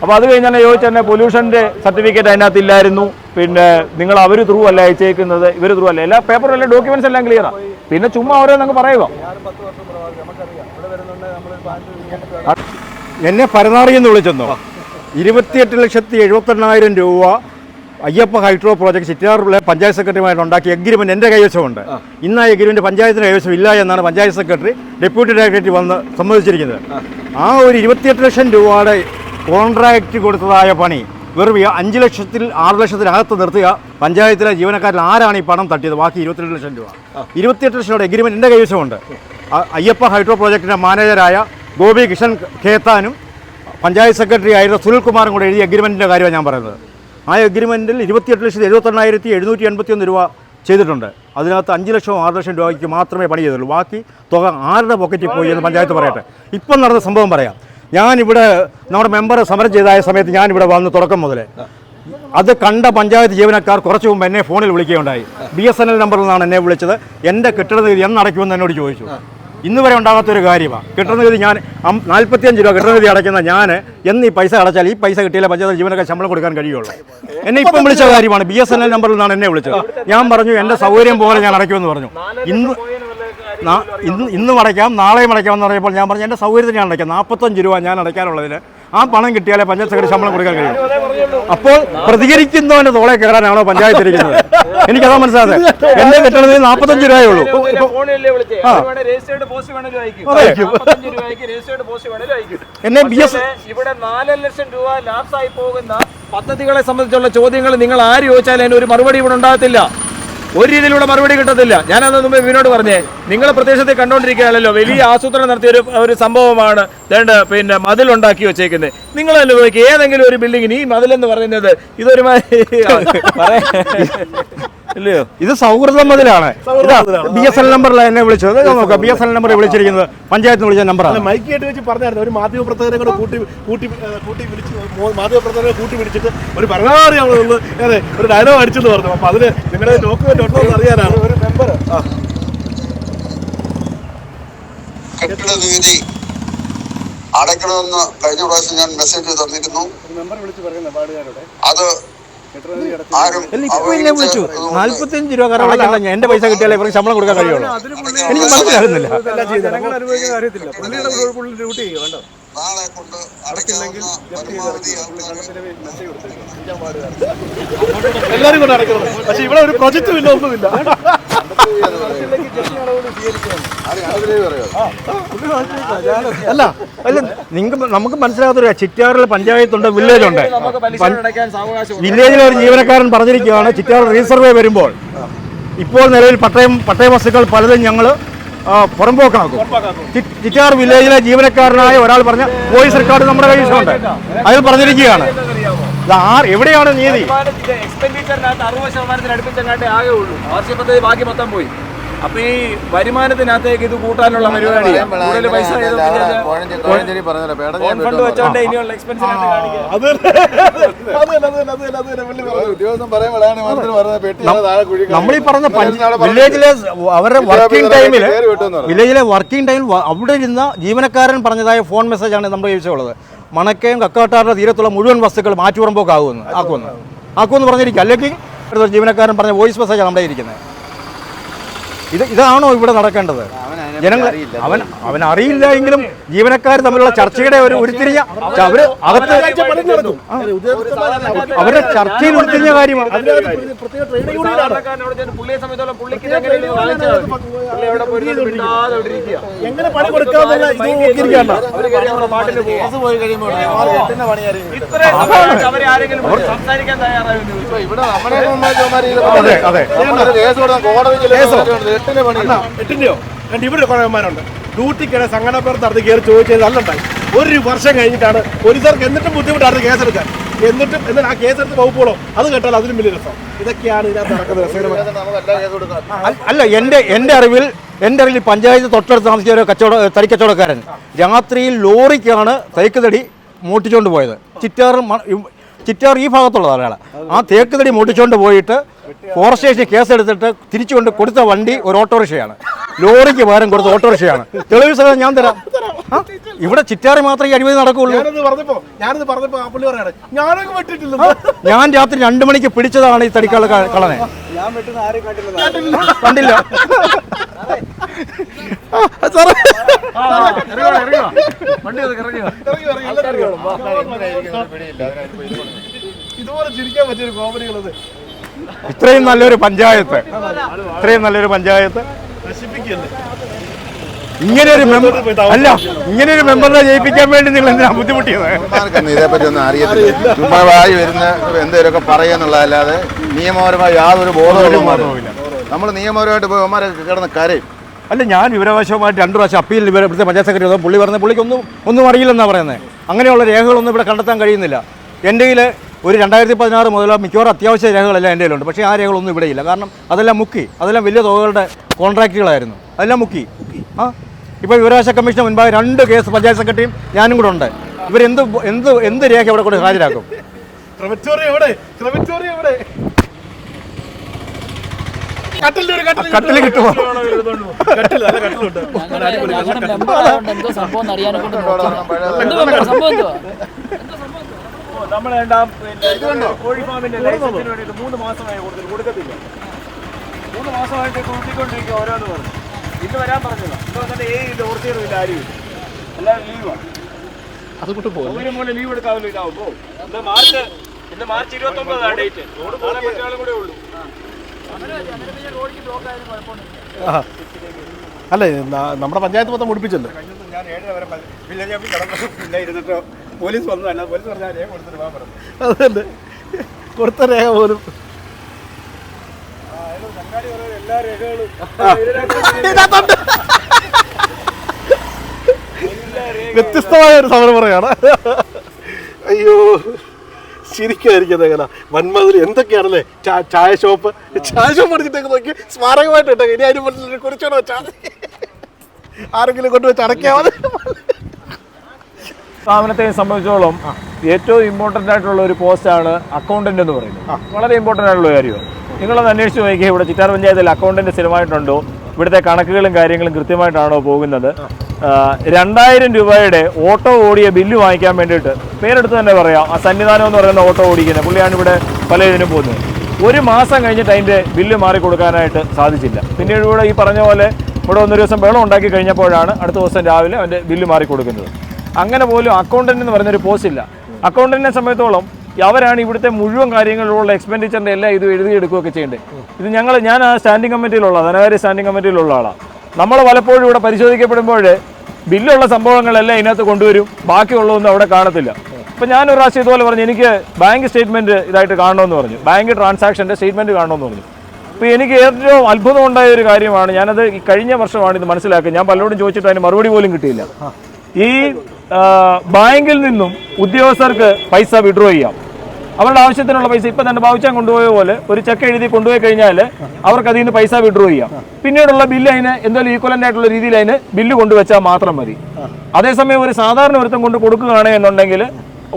അപ്പോൾ അത് കഴിഞ്ഞാൽ ചോദിച്ചു തന്നെ പൊല്യൂഷന്റെ സർട്ടിഫിക്കറ്റ് അതിനകത്ത് ഇല്ലായിരുന്നു. പിന്നെ നിങ്ങൾ അവർ ത്രൂ അല്ല അയച്ചേക്കുന്നത് ഇവർ ത്രൂ അല്ല. എല്ലാ പേപ്പറും എല്ലാം ഡോക്യുമെന്റ്സ് എല്ലാം ക്ലിയറാണ് പിന്നെ ചുമ്മാ അവരെ നമുക്ക് പറയുക. എന്നെ പരനാറിയെന്ന് വിളിച്ചെന്നോ? ഇരുപത്തിയെട്ട് ലക്ഷത്തി എഴുപത്തെണ്ണായിരം രൂപ അയ്യപ്പ ഹൈഡ്രോ പ്രോജക്ട് ചിറ്റാറിലെ പഞ്ചായത്ത് സെക്രട്ടറിയുമായിട്ട് ഉണ്ടാക്കിയ എഗ്രിമെന്റ് എന്റെ കൈവശമുണ്ട്. ഇന്ന് ആ എഗ്രിമെന്റ് പഞ്ചായത്തിന് കൈവശം ഇല്ല എന്നാണ് പഞ്ചായത്ത് സെക്രട്ടറി ഡെപ്യൂട്ടി ഡയറക്ടറേറ്റ് വന്ന് സമ്മതിച്ചിരിക്കുന്നത്. ആ. ഒരു ഇരുപത്തിയെട്ട് ലക്ഷം രൂപയുടെ കോൺട്രാക്റ്റ് കൊടുത്തതായ പണി വെറും അഞ്ച് ലക്ഷത്തിൽ ആറ് ലക്ഷത്തിനകത്ത് നിർത്തുക. പഞ്ചായത്തിലെ ജീവനക്കാരിൽ ആരാണ് ഈ പണം തട്ടിയത്? ബാക്കി ഇരുപത്തിരണ്ട് ലക്ഷം രൂപ. ഇരുപത്തിയെട്ട് ലക്ഷം രൂപയുടെ എഗ്രിമെന്റ് എന്റെ കൈവശമുണ്ട്. അയ്യപ്പ ഹൈഡ്രോ പ്രോജക്റ്റിന്റെ മാനേജരായ ഗോപി കിഷൻ ഖേത്താനും പഞ്ചായത്ത് സെക്രട്ടറി ആയിരുന്ന സുനിൽകുമാറും കൂടെ എഴുതിയ എഗ്രിമെന്റിന്റെ കാര്യമാണ് ഞാൻ പറയുന്നത്. ആ എഗ്രിമെന്റിൽ ഇരുപത്തിയെട്ട് ലക്ഷത്തി എഴുപത്തെണ്ണായിരത്തി എഴുന്നൂറ്റി എൺപത്തിയൊന്ന് രൂപ ചെയ്തിട്ടുണ്ട്. അതിനകത്ത് അഞ്ച് ലക്ഷം ആറ് ലക്ഷം രൂപയ്ക്ക് മാത്രമേ പണി ചെയ്തുള്ളൂ. ബാക്കി തുക ആരുടെ പോക്കറ്റിൽ പോയി എന്ന് പഞ്ചായത്ത് പറയട്ടെ. ഇപ്പം നടന്ന സംഭവം പറയാം. ഞാനിവിടെ നമ്മുടെ മെമ്പർ സമരം ചെയ്തായ സമയത്ത് ഞാനിവിടെ വന്ന് തുടക്കം മുതലേ അത് കണ്ട പഞ്ചായത്ത് ജീവനക്കാർ കുറച്ച് മുമ്പ് എന്നെ ഫോണിൽ വിളിക്കുകയുണ്ടായി. ബി എസ് എൻ എൽ നമ്പറിൽ നിന്നാണ് എന്നെ വിളിച്ചത്. എന്റെ കെട്ടിട നികുതി എന്നടയ്ക്കുമെന്ന് എന്നോട് ചോദിച്ചു. ഇന്ന് വരെ ഉണ്ടാകാത്തൊരു കാര്യമാണ് കിട്ടുന്ന ഗതി ഞാൻ നാൽപ്പത്തിയഞ്ച് രൂപ കിട്ടുന്ന ഗതി അടയ്ക്കുന്ന ഞാൻ എന്ന് ഈ പൈസ അടച്ചാൽ ഈ പൈസ കിട്ടിയാലേ പഞ്ചായത്ത് ജീവനക്കാർ ശമ്പളം കൊടുക്കാൻ കഴിയുള്ളൂ. എന്നെ ഇപ്പം വിളിച്ച കാര്യമാണ്. ബി എസ് എൻ എൽ നമ്പറിൽ നിന്നാണ് എന്നെ വിളിച്ചത്. ഞാൻ പറഞ്ഞു എന്റെ സൗകര്യം പോലെ ഞാൻ അടയ്ക്കുമെന്ന് പറഞ്ഞു. ഇന്ന് ഇന്ന് ഇന്നും അടയ്ക്കാം നാളെയും അടയ്ക്കാം എന്ന് പറയുമ്പോൾ ഞാൻ പറഞ്ഞു എന്റെ സൗകര്യത്തിന് ഞാൻ അടയ്ക്കാം. നാൽപ്പത്തഞ്ച് രൂപ ഞാൻ അടയ്ക്കാനുള്ളതിന് ആ പണം കിട്ടിയാലേ പഞ്ചായത്ത് സെക്രട്ടറി ശമ്പളം കൊടുക്കാൻ കഴിയും. അപ്പോൾ പ്രതികരിക്കുന്നവന്റെ തോളെ കയറാനാണോ പഞ്ചായത്ത് ഇരിക്കുന്നത്? എനിക്കതാ മനസ്സിലാതെ എന്റെ കിട്ടണത് നാൽപ്പത്തഞ്ച് രൂപയേ ഉള്ളൂ. എന്നെ ബി എസ് ഇവിടെ നാല് ലക്ഷം രൂപ ലാപ്സായി പോകുന്ന പദ്ധതികളെ സംബന്ധിച്ചുള്ള ചോദ്യങ്ങൾ നിങ്ങൾ ആര് ചോദിച്ചാലും അതിന് ഒരു മറുപടി ഇവിടെ ഉണ്ടാകത്തില്ല. ഒരു രീതിയിലൂടെ മറുപടി കിട്ടത്തില്ല. ഞാനത് മുമ്പ് വിനോട് പറഞ്ഞേ നിങ്ങൾ പ്രദേശത്തെ കണ്ടോണ്ടിരിക്കുകയാണല്ലോ വലിയ ആസൂത്രണം നടത്തിയ ഒരു ഒരു സംഭവമാണ് വേണ്ട പിന്നെ മതിലുണ്ടാക്കി വെച്ചേക്കുന്നത്. നിങ്ങൾ നോക്കി ഏതെങ്കിലും ഒരു ബിൽഡിങ്ങിന് ഈ മതിലെന്ന് പറയുന്നത് ഇതൊരു [laughs] ഇല്ലയോ? ഇത് സൗഹൃദ മതിലാണ്. ബി എസ് എൽ നമ്പറിലാണ് എന്നെ വിളിച്ചത്. നോക്കാം ബി എസ് എൽ നമ്പർ വിളിച്ചിരിക്കുന്നത്. പഞ്ചായത്ത് വിളിച്ച നമ്പറാണ് മൈക്ക് കേട്ട് വെച്ച് പറഞ്ഞായിരുന്നു. ഒരു മാധ്യമ പ്രവർത്തകരെ കൂടെ കൂട്ടി കൂട്ടി കൂട്ടി വിളിച്ച് മാധ്യമ പ്രവർത്തകരെ കൂട്ടി പിടിച്ചിട്ട് ഒരു ഭരണകാരിയാണെന്ന് അതെ ഒരു ഡയലോഗ് അടിച്ചെന്ന് പറഞ്ഞു. അപ്പൊ അതിന് നിങ്ങളുടെ ഡോക്യുമെന്റ് ഉണ്ടോ എന്ന് അറിയാനാണ്. ഒരു മെമ്പർ കെട്ടിട നികുതി അടയ്ക്കണമെന്ന് കഴിഞ്ഞ പ്രാവശ്യം ഞാൻ മെസ്സേജ് തന്നിരുന്നു. മെമ്പർ വിളിച്ച് പറയുന്ന പാടുകാരോടെ. അത് ഇപ്പൊ എന്നെ വിളിച്ചു. നാല്പത്തിയഞ്ച് രൂപ കാരണം അടയ്ക്കണ്ട ഞാൻ എന്റെ പൈസ കിട്ടിയാലേ ഇവർക്ക് ശമ്പളം കൊടുക്കാൻ കഴിയുള്ളൂ. എനിക്ക് മനസ്സിലാകുന്നില്ല. നാളെ കൊണ്ട് അടയ്ക്കാവുന്ന പരമാവധി എല്ലാരും കൊണ്ട് അടയ്ക്കണം. പക്ഷെ ഇവിടെ ഒരു പ്രൊജക്റ്റും ഇല്ല ഒന്നുമില്ല. അല്ല അല്ല നിങ്ങൾക്ക് നമുക്ക് മനസ്സിലാകാത്തൊരു ചിറ്റാറിൽ പഞ്ചായത്തുണ്ട് വില്ലേജ് ഉണ്ട് വില്ലേജിലെ ഒരു ജീവനക്കാരൻ പറഞ്ഞിരിക്കുകയാണ് ചിറ്റാർ റീസർവേ വരുമ്പോൾ. ഇപ്പോൾ നിലവിൽ പട്ടയം പട്ടയ വസ്തുക്കൾ പലതും ഞങ്ങൾ പുറമ്പോക്കാക്കും. ചിറ്റാർ വില്ലേജിലെ ജീവനക്കാരനായ ഒരാൾ പറഞ്ഞ വോയിസ് റെക്കോർഡ് നമ്മുടെ കയ്യിലുണ്ട് അതിൽ പറഞ്ഞിരിക്കുകയാണ്. ആർ എവിടെയാണ് നീതി? എക്സ്പെൻഡിച്ചറിനകത്ത് അറുപത് ശതമാനത്തിന് അടുപ്പിച്ചങ്ങാട്ടേ ആകെ ഉള്ളൂ. വാർഷിക പദ്ധതി ബാക്കി മൊത്തം പോയി. അപ്പൊ ഈ വരുമാനത്തിനകത്തേക്ക് ഇത് കൂട്ടാനുള്ള പരിപാടി കൂടുതൽ പൈസ പുള്ളി പറഞ്ഞു. വില്ലേജിലെ അവരുടെ വർക്കിംഗ് ടൈമിൽ. വില്ലേജിലെ വർക്കിംഗ് ടൈമിൽ അവിടെ ഇരുന്ന ജീവനക്കാരൻ പറഞ്ഞതായ ഫോൺ മെസ്സേജ് ആണ് നമ്മുടെ ചോദിച്ചുള്ളത് മണക്കയും കക്കാട്ടാറിന്റെ തീരത്തുള്ള മുഴുവൻ വസ്തുക്കൾ മാറ്റുപുറമ്പോക്കാകുമെന്ന് ആക്കുമെന്ന്. ആക്കുമെന്ന് പറഞ്ഞിരിക്കും അല്ലെങ്കിൽ ജീവനക്കാരൻ പറഞ്ഞ വോയിസ് മെസ്സേജാണ് നമ്മുടെ ഇരിക്കുന്നത്. ഇത് ഇതാണോ ഇവിടെ നടക്കേണ്ടത്? ജനങ്ങൾ അവൻ അവൻ അറിയില്ല എങ്കിലും ജീവനക്കാർ തമ്മിലുള്ള ചർച്ചയുടെ ഒരു ഉരുത്തിരിഞ്ഞ അവർ അകത്ത്. അവരുടെ ചർച്ചയിൽ ഉരുത്തിരിഞ്ഞ കാര്യമാണ്. എങ്ങനെ പണി കൊടുക്കാന്നുള്ള ഇത് അതെ അതെ. കേസ് കേസോ? കോടതി എട്ടിന്റെ പണി എട്ടിന്റെയോ? രണ്ട് ഇവിടെ കുറേമാരുണ്ട് ഡ്യൂട്ടിക്കിടെ സംഘടനപ്പുറത്ത് നടത്തി കയറി ചോദിച്ചത് നല്ലുണ്ടായി. ഒരു വർഷം കഴിഞ്ഞിട്ടാണ് പോലീസുകാർക്ക് എന്നിട്ടും ബുദ്ധിമുട്ടാണ് കേസെടുക്കാൻ. എന്നിട്ടും എന്നിട്ട് ആ കേസെടുത്ത് വകുപ്പുകളോ അത് കേട്ടാൽ അതിലും വലിയ രസം. ഇതൊക്കെയാണ് ഇതിനകത്ത് നടക്കുന്നത്. അല്ല- എന്റെ എന്റെ അറിവിൽ എന്റെ അറിവിൽ പഞ്ചായത്ത് തൊട്ടടുത്ത് താമസിച്ച ഒരു കച്ചവട തടിക്കച്ചവടക്കാരൻ രാത്രിയിൽ ലോറിക്കാണ് തേക്ക് തടി മൂട്ടിച്ചുകൊണ്ട് പോയത്. ചിറ്റാർ ചിറ്റാർ ഈ ഭാഗത്തുള്ള ആളാണ് ആ തേക്ക് തടി മൂട്ടിച്ചുകൊണ്ട് പോയിട്ട് ഫോറസ്റ്റ് സ്റ്റേഷൻ കേസെടുത്തിട്ട് തിരിച്ചുകൊണ്ട് കൊടുത്ത വണ്ടി ഒരു ഓട്ടോറിക്ഷയാണ്. ലോറിക്ക് പകരം കൊടുത്ത ഓട്ടോറിക്ഷയാണ്. തെളിവ് സഹ ഞാൻ തരാം. ഇവിടെ ചിറ്റാറി മാത്രമേ ഈ അഴിമതി ഞാനൊക്കെ വിട്ടിട്ടില്ല. ഞാൻ രാത്രി രണ്ടു മണിക്ക് പിടിച്ചതാണ് ഈ തടിക്കാള കളനെ. ഞാൻ വെട്ടുന്ന ആരും കണ്ടില്ല. കണ്ടില്ല സാറേ. ഇതുപോലെ ചിരിക്കാൻ പറ്റിയൊരു കോമഡികളത് ഇത്രയും നല്ലൊരു പഞ്ചായത്ത്. ഇത്രയും നല്ലൊരു പഞ്ചായത്ത്. ഇങ്ങനെ ഒരു മെമ്പർ അല്ല ഇങ്ങനെ ഒരു മെമ്പറിനെ ജയിപ്പിക്കാൻ വേണ്ടി നിങ്ങൾ എന്തിനാ ബുദ്ധിമുട്ടിയത്? ഇതേപ്പറ്റി ഒന്നും അറിയത്തില്ല. ചുമ്മാ വായി വരുന്ന എന്തെങ്കിലുമൊക്കെ പറയുന്നുള്ളതല്ലാതെ നിയമപരമായി യാതൊരു ബോധവും നമ്മൾ നിയമപരമായിട്ട് പോയി അവന്മാരെ കിടന്ന് കരയും. അല്ല ഞാൻ വിവരവശമായിട്ട് രണ്ടു പ്രാവശ്യം അപ്പീൽ ഇവരെ ഇവിടുത്തെ പഞ്ചായത്ത് സെക്രട്ടറി പുള്ളി പറഞ്ഞ പുള്ളിക്ക് ഒന്നും ഒന്നും അറിയില്ലെന്നാണ് പറയുന്നത് അങ്ങനെയുള്ള രേഖകളൊന്നും ഇവിടെ കണ്ടെത്താൻ കഴിയുന്നില്ല. എന്റെ കയ്യിൽ ഒരു രണ്ടായിരത്തി പതിനാറ് മുതൽ മിക്കവാറും അത്യാവശ്യ രേഖകളെല്ലാം എന്റെ കയ്യിലുണ്ട്. പക്ഷേ ആ രേഖകളൊന്നും ഇവിടെ ഇല്ല. കാരണം അതെല്ലാം മുക്കി. അതെല്ലാം വലിയ തുകകളുടെ കോൺട്രാക്റ്റുകളായിരുന്നു. അതെല്ലാം മുക്കി. ആ? ഇപ്പോൾ വിവരാവകാശ കമ്മീഷന് മുൻപായി രണ്ട് കേസ് പഞ്ചായത്ത് സെക്രട്ടറിയും ഞാനും കൂടെ ഉണ്ട്. ഇവരെന്ത് എന്ത് എന്ത് രേഖ ഇവിടെ കൂടെ ഹാജരാക്കും? കട്ടിൽ കിട്ടുമോ. എന്ത് നമ്മളെ രണ്ടാം കോഴി ഫാമിന്റെ ലൈസൻസിന് വേണ്ടിയിട്ട് മൂന്ന് മാസമായി കൊടുത്തിട്ട് കൊടുക്കത്തില്ല. മൂന്ന് മാസമായിട്ട് കൂട്ടിക്കൊണ്ടിരിക്കുക ഓരോന്ന് പറഞ്ഞു. ഇന്ന് വരാൻ പറഞ്ഞില്ല ഇന്ന് വന്നിട്ട് ഏഴ് ഇല്ല ഓർച്ചയും ഇല്ല ആരും ഇല്ല. എല്ലാവരും ലീവാണ് അതുകൊണ്ട് പോകും പോലെ ലീവ് എടുക്കാമല്ലോ ഇതാവുമ്പോ. ഇന്ന് മാർച്ച് ഇന്ന് മാർച്ച് ഇരുപത്തി ഒമ്പതാണ് ഡേറ്റ് റോഡ് പോലെ മറ്റാളും കൂടെ ഉള്ളൂ. അല്ലേ നമ്മുടെ പഞ്ചായത്ത് മൊത്തം മുടിപ്പിച്ചല്ലോ. ഞാൻ ഏഴര വരെ വില്ലേജ് ഓഫീസ് കടന്നു പിന്നെ ഇരുന്നിട്ട് പോലീസ് വന്നതല്ല പോലീസ് പറഞ്ഞാൽ രേഖ കൊടുത്തിട്ട് പോകാൻ പറഞ്ഞു. അതല്ലേ. കൊടുത്ത രേഖ പോലും. വ്യത്യസ്തമായ ഒരു സമരം പറയാണ് അയ്യോ ശരിക്കായിരിക്കും എങ്ങനെ വന്മതിൽ എന്തൊക്കെയാണല്ലേ? ചായ ഷോപ്പ് ചായ ഷോപ്പ് അടിച്ചിട്ടൊക്കെ നോക്കി. സ്മാരകമായിട്ട് ഇട്ടേക്ക് ഇനി അതിന് മുന്നിൽ കുറിച്ചോണോ വെച്ചാ ആരെങ്കിലും കൊണ്ടുവച്ച് അടയ്ക്കാതെ സ്ഥാപനത്തെ സംബന്ധിച്ചോളം ഏറ്റവും ഇമ്പോർട്ടന്റ് ആയിട്ടുള്ള ഒരു പോസ്റ്റാണ് അക്കൗണ്ടന്റ് എന്ന് പറയുന്നത്. വളരെ ഇമ്പോർട്ടന്റ് ആയിട്ടുള്ള കാര്യമാണ്. നിങ്ങളത് അന്വേഷിച്ച് നോക്കിയാൽ ഇവിടെ ചിറ്റാർ പഞ്ചായത്തിൽ അക്കൗണ്ടന്റ് സ്ഥിരമായിട്ടുണ്ടോ. ഇവിടുത്തെ കണക്കുകളും കാര്യങ്ങളും കൃത്യമായിട്ടാണോ പോകുന്നത്. രണ്ടായിരം രൂപയുടെ ഓട്ടോ ഓടിയ ബില്ല് വാങ്ങിക്കാൻ വേണ്ടിയിട്ട് പേരെടുത്ത് തന്നെ പറയാം. ആ സന്നിധാനം എന്ന് പറയുന്ന ഓട്ടോ ഓടിക്കുന്നത് പുള്ളിയാണ് ഇവിടെ പല ഇതിനും പോകുന്നത്. ഒരു മാസം കഴിഞ്ഞിട്ട് അതിന്റെ ബില്ല് മാറി കൊടുക്കാനായിട്ട് സാധിച്ചില്ല. പിന്നീട് ഇവിടെ ഈ പറഞ്ഞ പോലെ ഇവിടെ ഒന്നൊരു ദിവസം വെള്ളം ഉണ്ടാക്കി കഴിഞ്ഞപ്പോഴാണ് അടുത്ത ദിവസം രാവിലെ അവന്റെ ബില്ല് മാറി കൊടുക്കുന്നത് അങ്ങനെ പോലും അക്കൗണ്ടന്റ് എന്ന് പറയുന്നൊരു പോസ്റ്റ് ഇല്ല. അക്കൗണ്ടന്റിനെ സംബന്ധിച്ചോളം അവരാണ് ഇവിടുത്തെ മുഴുവൻ കാര്യങ്ങളിലുള്ള എക്സ്പെൻഡിച്ചറിന്റെ എല്ലാം ഇത് എഴുതിയെടുക്കുകയൊക്കെ ചെയ്യേണ്ടത് ഇത് ഞങ്ങൾ ഞാൻ ആ സ്റ്റാൻഡിംഗ് കമ്മിറ്റിയിലുള്ള ധനകാര്യ സ്റ്റാൻഡിംഗ് കമ്മിറ്റിയിലുള്ള ആളാണ് നമ്മൾ പലപ്പോഴും ഇവിടെ പരിശോധിക്കപ്പെടുമ്പോൾ ബില്ലുള്ള സംഭവങ്ങളെല്ലാം ഇതിനകത്ത് കൊണ്ടുവരും. ബാക്കിയുള്ളതൊന്നും അവിടെ കാണത്തില്ല. അപ്പം ഞാനൊരു പ്രാവശ്യം ഇതുപോലെ പറഞ്ഞു എനിക്ക് ബാങ്ക് സ്റ്റേറ്റ്മെന്റ് ഇതായിട്ട് കാണണമെന്ന് പറഞ്ഞു. ബാങ്ക് ട്രാൻസാക്ഷന്റെ സ്റ്റേറ്റ്മെന്റ് കാണണമെന്ന് പറഞ്ഞു. അപ്പോൾ എനിക്ക് ഏറ്റവും അത്ഭുതം ഉണ്ടായ ഒരു കാര്യമാണ് ഞാനത് ഈ കഴിഞ്ഞ വർഷമാണ് ഇത് മനസ്സിലാക്കിയത്. ഞാൻ പലരോടും ചോദിച്ചിട്ട് അതിന് മറുപടി പോലും കിട്ടിയില്ല. ഈ ബാങ്കിൽ നിന്നും ഉദ്യോഗസ്ഥർക്ക് പൈസ വിഡ്രോ ചെയ്യാം. അവരുടെ ആവശ്യത്തിനുള്ള പൈസ ഇപ്പം തന്നെ ഭാവിച്ചാൽ കൊണ്ടുപോയ പോലെ ഒരു ചെക്ക് എഴുതി കൊണ്ടുപോയി കഴിഞ്ഞാൽ അവർക്ക് അതിൽ നിന്ന് പൈസ വിഡ്രോ ചെയ്യാം. പിന്നീടുള്ള ബില്ല് അതിന് എന്തായാലും ഈക്വലന്റ് ആയിട്ടുള്ള രീതിയിൽ അതിന് ബില്ല് കൊണ്ടുവച്ചാൽ മാത്രം മതി. അതേസമയം ഒരു സാധാരണ ഒരുത്തം കൊണ്ട് കൊടുക്കുകയാണ് എന്നുണ്ടെങ്കിൽ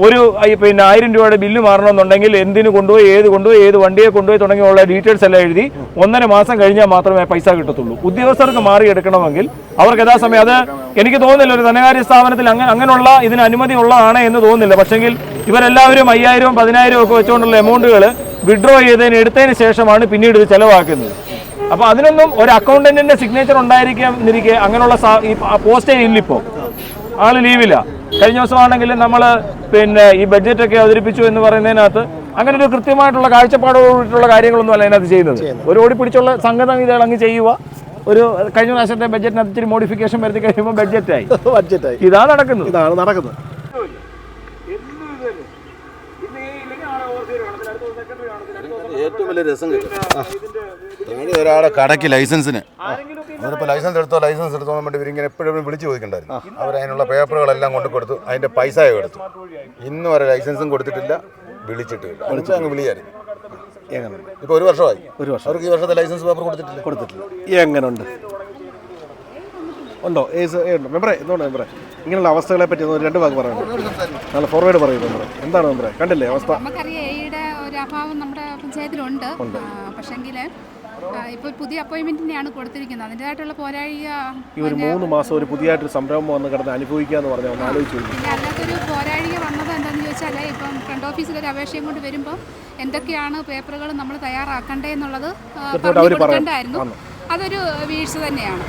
ഒരു പിന്നെ ആയിരം രൂപയുടെ ബില്ല് മാറണമെന്നുണ്ടെങ്കിൽ എന്തിനു കൊണ്ടുപോയി ഏത് കൊണ്ടുപോയി ഏത് വണ്ടിയെ കൊണ്ടുപോയി തുടങ്ങിയുള്ള ഡീറ്റെയിൽസ് എല്ലാം എഴുതി ഒന്നര മാസം കഴിഞ്ഞാൽ മാത്രമേ പൈസ കിട്ടത്തുള്ളൂ. ഉദ്യോഗസ്ഥർക്ക് മാറിയെടുക്കണമെങ്കിൽ അവർക്ക് യഥാസമയം അത് എനിക്ക് തോന്നുന്നില്ല ഒരു ധനകാര്യ സ്ഥാപനത്തിൽ അങ്ങനെ അങ്ങനെയുള്ള ഇതിന് അനുമതി ഉള്ളതാണ് എന്ന് തോന്നുന്നില്ല. പക്ഷെങ്കിൽ ഇവരെല്ലാവരും അയ്യായിരവും പതിനായിരവും ഒക്കെ വെച്ചുകൊണ്ടുള്ള എമൗണ്ടുകൾ വിഡ്രോ ചെയ്തതിന് എടുത്തതിന് ശേഷമാണ് പിന്നീട് ഇത് ചെലവാക്കുന്നത്. അപ്പൊ അതിനൊന്നും ഒരു അക്കൗണ്ടന്റിന്റെ സിഗ്നേച്ചർ ഉണ്ടായിരിക്കാന്നിരിക്കെ അങ്ങനെയുള്ള ഈ പോസ്റ്റേ ഇല്ലിപ്പോ. ആൾ ലീവില്ല കഴിഞ്ഞ ദിവസമാണെങ്കിലും നമ്മൾ പിന്നെ ഈ ബഡ്ജറ്റൊക്കെ അവതരിപ്പിച്ചു എന്ന് പറയുന്നതിനകത്ത് അങ്ങനെ ഒരു കൃത്യമായിട്ടുള്ള കാഴ്ചപ്പാടോടുള്ള കാര്യങ്ങളൊന്നും അല്ല അതിനകത്ത് ചെയ്യുന്നത്. ഒരു ഓടി പിടിച്ചുള്ള സംഗതങ്ങൾ അങ്ങ് ചെയ്യുക. ഒരു കഴിഞ്ഞ പ്രാവശ്യത്തെ ബഡ്ജറ്റിനകത്ത് ഇച്ചിരി മോഡിഫിക്കേഷൻ വരുത്തി കഴിയുമ്പോൾ ബഡ്ജറ്റായി. [laughs] ബഡ്ജറ്റായി. ഇതാ നടക്കുന്നത്. ഇതാണ് നടക്കുന്നത്. ഏറ്റവും വലിയ രസം താഴെ ഒരാളെ കടയ്ക്ക് ലൈസൻസിന്? അവരിപ്പോൾ ലൈസൻസ് എടുത്തോ ലൈസൻസ് എടുത്തോ എന്ന് വേണ്ടി ഇവരിങ്ങനെ എപ്പോഴും വിളിച്ചു ചോദിക്കണ്ടായിരുന്നു. അവർ അതിനുള്ള പേപ്പറുകളെല്ലാം കൊണ്ട് കൊടുത്തു അതിന്റെ പൈസയും എടുത്തു. ഇന്നും വരെ ലൈസൻസും കൊടുത്തിട്ടില്ല വിളിച്ചിട്ടില്ല. വിളിച്ചാൽ അങ്ങ് വിളിയായിരുന്നു. ഇപ്പൊ ഒരു വർഷമായി. ഒരു വർഷം. അവർക്ക് ഈ വർഷത്തെ ലൈസൻസ് പേപ്പർ കൊടുത്തിട്ടില്ല. കൊടുത്തിട്ടില്ല. എങ്ങനെയുണ്ട് ഉണ്ടോ? ഏസ് ഉണ്ടോ? മെമ്പറേ എന്തുകൊണ്ട് മെമ്പറേ? ഇങ്ങനെയുള്ള അവസ്ഥകളെ പറ്റി ഒന്ന് രണ്ട് വാക്ക് പറയുന്നത് നല്ല ഫോർവേഡ് പറയും മെമ്പറേ. എന്താണ് മെമ്പറേ? കണ്ടില്ലേ അവസ്ഥ? നമുക്കറിയാം എയുടെ ഒരു അഭാവം നമ്മുടെ പഞ്ചായത്തിലുണ്ട്. പക്ഷെങ്കിൽ ഇപ്പോൾ പുതിയ അപ്പോയിൻമെന്റിനെയാണ് കൊടുത്തിരിക്കുന്നത്. അതിന്റെതായിട്ടുള്ള പോരാഴിക ഈ ഒരു മൂന്ന് മാസം ഒരു പുതിയതായിട്ടൊരു സംരംഭം വന്ന് കിടന്ന് അനുഭവിക്കുക എന്ന് പറഞ്ഞാൽ ഒന്ന് ആലോചിച്ചു പിന്നെ അതിനകത്തൊരു പോരാഴിക വന്നത് എന്താണെന്ന് ചോദിച്ചാൽ ഇപ്പം ഫ്രണ്ട് ഓഫീസിൽ ഒരു അപേക്ഷയും കൊണ്ട് വരുമ്പോൾ എന്തൊക്കെയാണ് പേപ്പറുകൾ നമ്മൾ തയ്യാറാക്കണ്ടേ എന്നുള്ളത് പറഞ്ഞു കൊടുക്കേണ്ടായിരുന്നു. അതൊരു വീഴ്ച തന്നെയാണ്.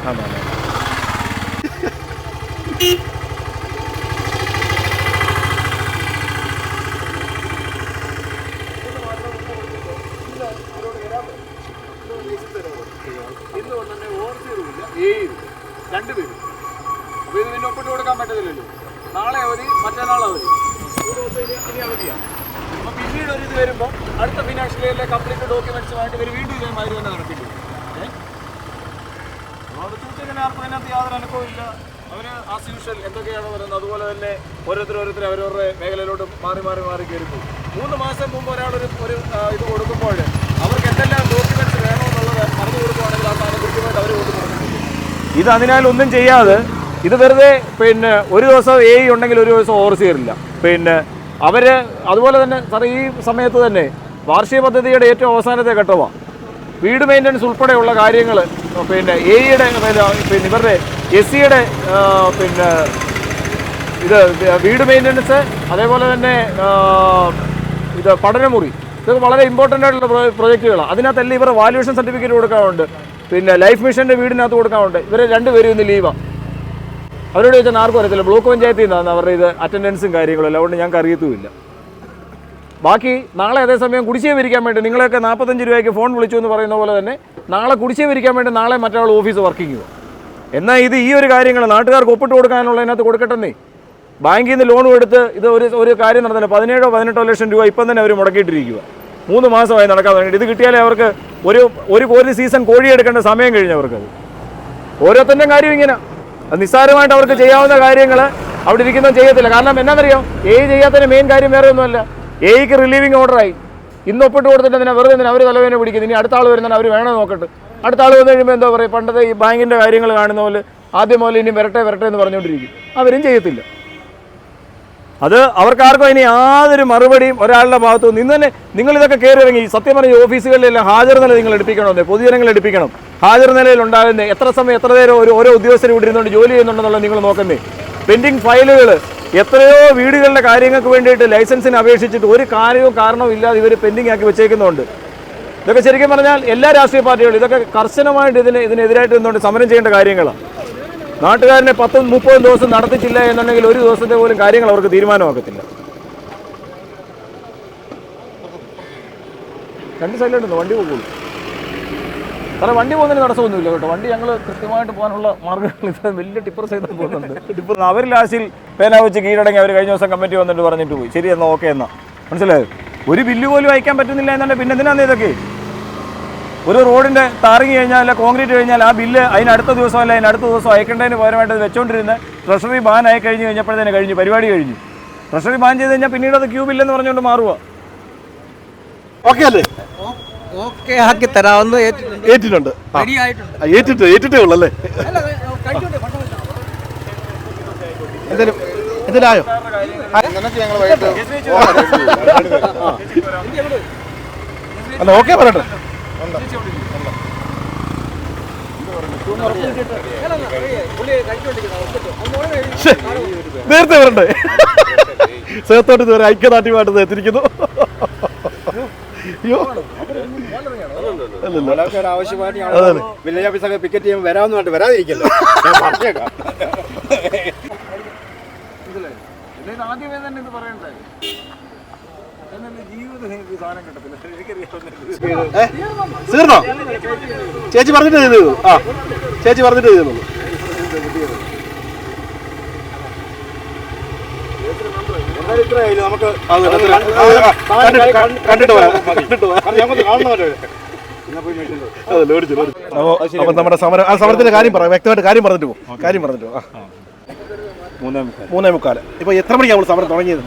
ആണോ രണ്ടുപേരും അപ്പൊ ഇത് പിന്നെ ഒപ്പിട്ട് കൊടുക്കാൻ പറ്റത്തില്ലല്ലോ. നാളെ അവധി മറ്റന്നാൾ അവധി. ഇനി അവധിയാണ് അപ്പൊ പിന്നീട് ഒരു ഇത് വരുമ്പോൾ അടുത്ത ഫിനാൻഷ്യൽ ഇയറിലെ കംപ്ലീറ്റ് ഡോക്യുമെന്റ്സുമായിട്ട് ഇവർ വീണ്ടും ഇതേമാതിരി തന്നെ നടത്തിക്കും ഇങ്ങനെ ആർക്കും അതിനകത്ത് യാതൊരു അനുഭവം ഇല്ല. അവർ ആസ് യൂഷ്വൽ എന്തൊക്കെയാണോ പറയുന്നത്. അതുപോലെ തന്നെ ഓരോരുത്തർ ഓരോരുത്തർ അവരവരുടെ മേഖലയിലോട്ട് മാറി മാറി മാറി കയറി മൂന്ന് മാസം മുമ്പ് ഒരാളൊരു ഒരു ഇത് കൊടുക്കുമ്പോൾ അവർക്ക് എന്തെല്ലാം ഡോക്യുമെന്റ്സ് വേണമെന്നുള്ളത് പറഞ്ഞു കൊടുക്കുവാണെങ്കിൽ ആ സാധനം കൃത്യമായിട്ട് അവർ കൊടുക്കുന്നുണ്ട് ഇത് അതിനാൽ ഒന്നും ചെയ്യാതെ ഇത് വെറുതെ പിന്നെ ഒരു ദിവസം എ ഉണ്ടെങ്കിൽ ഒരു ദിവസം ഓവർസിയറില്ല പിന്നെ അവർ അതുപോലെ തന്നെ സാറേ ഈ സമയത്ത് തന്നെ വാർഷിക പദ്ധതിയുടെ ഏറ്റവും അവസാനത്തെ ഘട്ടമാണ് വീട് മെയിന്റനൻസ് ഉൾപ്പെടെയുള്ള കാര്യങ്ങൾ പിന്നെ എയുടെ പിന്നെ ഇവരുടെ എസ് സിയുടെ പിന്നെ ഇത് വീട് മെയിന്റനൻസ് അതേപോലെ തന്നെ ഇത് പഠനമുറി. ഇതൊക്കെ വളരെ ഇമ്പോർട്ടന്റ് ആയിട്ടുള്ള പ്രോജക്റ്റുകളാണ് അതിനകത്തെല്ലാം ഇവരുടെ വാല്യുവേഷൻ സർട്ടിഫിക്കറ്റ് കൊടുക്കാറുണ്ട്? പിന്നെ ലൈഫ് മിഷന്റെ വീടിനകത്ത് കൊടുക്കാനുണ്ട്. ഇവർ രണ്ടുപേരും ഇന്ന് ലീവാണ് അവരോട് ചോദിച്ചാൽ ആർക്കും അറിയത്തില്ല. ബ്ലോക്ക് പഞ്ചായത്തിൽ നിന്നാണ് അവരുടെ ഇത് അറ്റൻഡൻസും കാര്യങ്ങളും എല്ലാം അതുകൊണ്ട് ഞങ്ങൾക്ക് അറിയത്തുമില്ല. ബാക്കി നാളെ അതേസമയം കുടിശ്ശിക വിരിക്കാൻ വേണ്ടി നിങ്ങളെയൊക്കെ നാൽപ്പത്തഞ്ച് രൂപയ്ക്ക് ഫോൺ വിളിച്ചു എന്ന് പറയുന്ന പോലെ തന്നെ നാളെ കുടിശ്ശിക വിരിക്കാൻ വേണ്ടി നാളെ മറ്റൊരാൾ ഓഫീസ് വർക്കിംഗ് പോകും എന്നാൽ ഇത് ഈ ഒരു കാര്യങ്ങൾ നാട്ടുകാർക്ക് ഒപ്പിട്ട് കൊടുക്കാനുള്ള അതിനകത്ത് കൊടുക്കട്ടെന്നേ. ബാങ്കിൽ നിന്ന് ലോണും എടുത്ത് ഇത് ഒരു ഒരു കാര്യം നടന്നില്ല. പതിനേഴോ പതിനെട്ടോ ലക്ഷം രൂപ ഇപ്പം തന്നെ അവർ മുടക്കിയിട്ടിരിക്കുക മൂന്ന് മാസമായി നടക്കാൻ തുടങ്ങി. ഇത് കിട്ടിയാലേ അവർക്ക് ഒരു ഒരു ഒരു സീസൺ കോഴി എടുക്കേണ്ട സമയം കഴിഞ്ഞവർക്കത് ഓരോരുത്തരുടെയും കാര്യം ഇങ്ങനെ. നിസ്സാരമായിട്ട് അവർക്ക് ചെയ്യാവുന്ന കാര്യങ്ങൾ അവിടെ ഇരിക്കുന്ന ചെയ്യത്തില്ല. കാരണം എന്നാണെന്നറിയോ എ ചെയ്യാത്തതിന് മെയിൻ കാര്യം വേറെ ഒന്നുമല്ല എയ്ക്ക് റിലീവിങ് ഓർഡറായി ഇന്ന് ഒപ്പിട്ട് കൊടുത്തിട്ട് വെറുതെ അവർ തലവേദന പിടിക്കുന്നത്. ഇനി അടുത്ത ആൾ വരുന്നതിന് അവർ വേണം നോക്കട്ട്. അടുത്ത ആൾ വന്നു കഴിയുമ്പോൾ എന്താ പറയുക പണ്ടത്തെ ഈ ബാങ്കിന്റെ കാര്യങ്ങൾ കാണുന്ന പോലെ ആദ്യം മുതൽ ഇനി വരട്ടെ വരട്ടെ എന്ന് പറഞ്ഞുകൊണ്ടിരിക്കും. അവരും ചെയ്യത്തില്ല. അത് അവർക്കാർക്കും അതിന് യാതൊരു മറുപടിയും ഒരാളുടെ ഭാഗത്തു നിന്ന് തന്നെ നിങ്ങൾ ഇതൊക്കെ കയറി ഇറങ്ങി സത്യം പറഞ്ഞ ഓഫീസുകളിലെല്ലാം ഹാജർ നില നിങ്ങൾ എടുപ്പിക്കണമെന്ന് പൊതുജനങ്ങൾ എടുപ്പിക്കണം. ഹാജർ നിലയിൽ ഉണ്ടാകുന്നേ എത്ര സമയം എത്ര നേരം ഒരു ഓരോ ഉദ്യോഗസ്ഥർ ഇവിടെ ഇരുന്നുകൊണ്ട് ജോലി ചെയ്യുന്നുണ്ടെന്നുള്ളത് നിങ്ങൾ നോക്കുന്നേ. പെൻഡിങ് ഫയലുകൾ എത്രയോ വീടുകളുടെ കാര്യങ്ങൾക്ക് വേണ്ടിയിട്ട് ലൈസൻസിന് അപേക്ഷിച്ചിട്ട് ഒരു കാര്യവും കാരണവും ഇല്ലാതെ ഇവർ പെൻഡിങ് ആക്കി വെച്ചേക്കുന്നുണ്ട്. ഇതൊക്കെ ശരിക്കും പറഞ്ഞാൽ എല്ലാ രാഷ്ട്രീയ പാർട്ടികളും ഇതൊക്കെ കർശനമായിട്ട് ഇതിന് ഇതിനെതിരായിട്ട് നിന്നുകൊണ്ട് സമരം ചെയ്യേണ്ട കാര്യങ്ങളാണ്. നാട്ടുകാരനെ പത്തും മുപ്പതും ദിവസം നടത്തിച്ചില്ല എന്നുണ്ടെങ്കിൽ ഒരു ദിവസത്തെ പോലും കാര്യങ്ങൾ അവർക്ക് തീരുമാനമാക്കത്തില്ല. രണ്ട് സൈഡിലുണ്ട് വണ്ടി പോകുള്ളൂ. സാറേ വണ്ടി പോകുന്നതിന് തടസ്സമൊന്നുമില്ല കേട്ടോ. വണ്ടി ഞങ്ങൾ കൃത്യമായിട്ട് പോകാനുള്ള മാർഗങ്ങൾ ഇത് വലിയ ടിപ്പർ സൈഡിൽ പോകുന്നുണ്ട്. ടിപ്പർ അവർ ലാസ്റ്റിൽ പേന വെച്ച് കീഴടങ്ങി അവർ കഴിഞ്ഞ ദിവസം കമ്മിറ്റി വന്നിട്ട് പറഞ്ഞിട്ട് പോയി. ശരി എന്നാൽ ഓക്കെ എന്നാ. മനസ്സിലായോ? ഒരു ബില്ല് പോലും അയക്കാൻ പറ്റുന്നില്ല എന്നുണ്ടെങ്കിൽ പിന്നെ എന്തിനാണ് ഇതൊക്കെ? ഒരു റോഡിന്റെ താറിങ് കഴിഞ്ഞാൽ അല്ല കോൺക്രീറ്റ് കഴിഞ്ഞാൽ ആ ബില്ല് അതിനടുത്ത ദിവസം അല്ല അതിനടുത്ത ദിവസം അയക്കേണ്ടതിന് പകരമായിട്ട് അത് വെച്ചോണ്ടിരുന്ന. ട്രഷറി ബാൻ ആയി കഴിഞ്ഞ് കഴിഞ്ഞപ്പോഴത്തേന് കഴിഞ്ഞു പരിപാടി കഴിഞ്ഞു. ട്രഷറി ബാൻ ചെയ്ത് കഴിഞ്ഞാൽ പിന്നീട് അത് ക്യൂ ബില്ലെന്ന് പറഞ്ഞുകൊണ്ട് മാറുക. ഓക്കെ അല്ലേ? ഓക്കെ ആക്കി തരാമെന്ന് ഏറ്റിട്ടുണ്ട്. ഏറ്റിട്ടുണ്ട് റെഡിയായിട്ടുണ്ട്. ആ, ഏറ്റിട്ട് ഏറ്റിട്ടേ ഉള്ളല്ലേ ഞങ്ങൾ വൈകിട്ട് അല്ല ഓക്കെ പറയട്ടെ. നേരത്തെ വരണ്ടേ? സേത്തോട്ട് ഇതുവരെ ഐക്യദാർഢ്യമായിട്ട് എത്തിരിക്കുന്നു അയ്യോ. ആവശ്യമായിട്ട് വില്ലേജ് ഓഫീസൊക്കെ പിക്കറ്റ് ചെയ്യാൻ വരാമെന്ന് പറഞ്ഞിട്ട് വരാതിരിക്കല്ലോ. ഞാൻ പറഞ്ഞേക്കാം. ആദ്യമേ തന്നെ ഇത് പറയണ്ടേ? ജീവിതം ഈ സാധനം കിട്ടത്തില്ല. എനിക്കറിയാവുന്ന തീർന്നോ ചേച്ചി പറഞ്ഞിട്ട് ചെയ്തു ആ ചേച്ചി പറഞ്ഞിട്ട് ഇത്രയായില്ല നമുക്ക് കണ്ടിട്ട് കണ്ടിട്ട് പോയി അപ്പോൾ നമ്മുടെ സമരം ആ സമരത്തിന്റെ കാര്യം പറയാം വ്യക്തമായിട്ട് കാര്യം പറഞ്ഞിട്ട് പോകും കാര്യം പറഞ്ഞിട്ട് പോകും ആ മൂന്നേ മുക്കാൽ ഇപ്പോൾ എത്ര മണിക്കാണ് നമ്മൾ സമരം തുടങ്ങിയത്?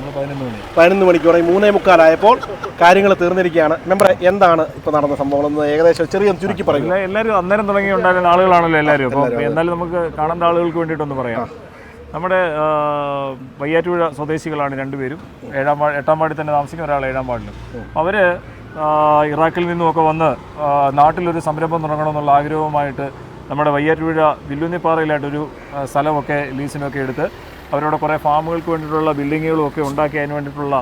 പതിനൊന്ന് മണിക്ക് തുടങ്ങി. മൂന്നേ മുക്കാലായപ്പോൾ കാര്യങ്ങൾ തീർന്നിരിക്കുകയാണ്. മെമ്പറെ എന്താണ് ഇപ്പോൾ നടന്ന സംഭവം? എന്ന് ഏകദേശം ചെറിയ ചുരുക്കി പറയും എല്ലാവരും അന്നേരം തുടങ്ങി ഉണ്ടായിരുന്ന ആളുകളാണല്ലോ എല്ലാവരും അപ്പോൾ എന്നാലും നമുക്ക് കാണേണ്ട ആളുകൾക്ക് വേണ്ടിയിട്ടൊന്ന് പറയാം. നമ്മുടെ വയ്യാറ്റുപുഴ സ്വദേശികളാണ് രണ്ടുപേരും. ഏഴാം വാർഡ് എട്ടാം വാർഡിൽ തന്നെ താമസിക്കുന്ന ഒരാൾ ഏഴാം വാർഡിൽ അവർ ഇറാഖിൽ നിന്നുമൊക്കെ വന്ന് നാട്ടിലൊരു സംരംഭം തുടങ്ങണമെന്നുള്ള ആഗ്രഹവുമായിട്ട് നമ്മുടെ വയ്യാറ്റുപുഴ വില്ലുന്നിപ്പാറയിലായിട്ടൊരു സ്ഥലമൊക്കെ ലീസിനൊക്കെ എടുത്ത് അവരവിടെ കുറേ ഫാമുകൾക്ക് വേണ്ടിയിട്ടുള്ള ബിൽഡിങ്ങുകളും ഒക്കെ ഉണ്ടാക്കി അതിന് വേണ്ടിയിട്ടുള്ള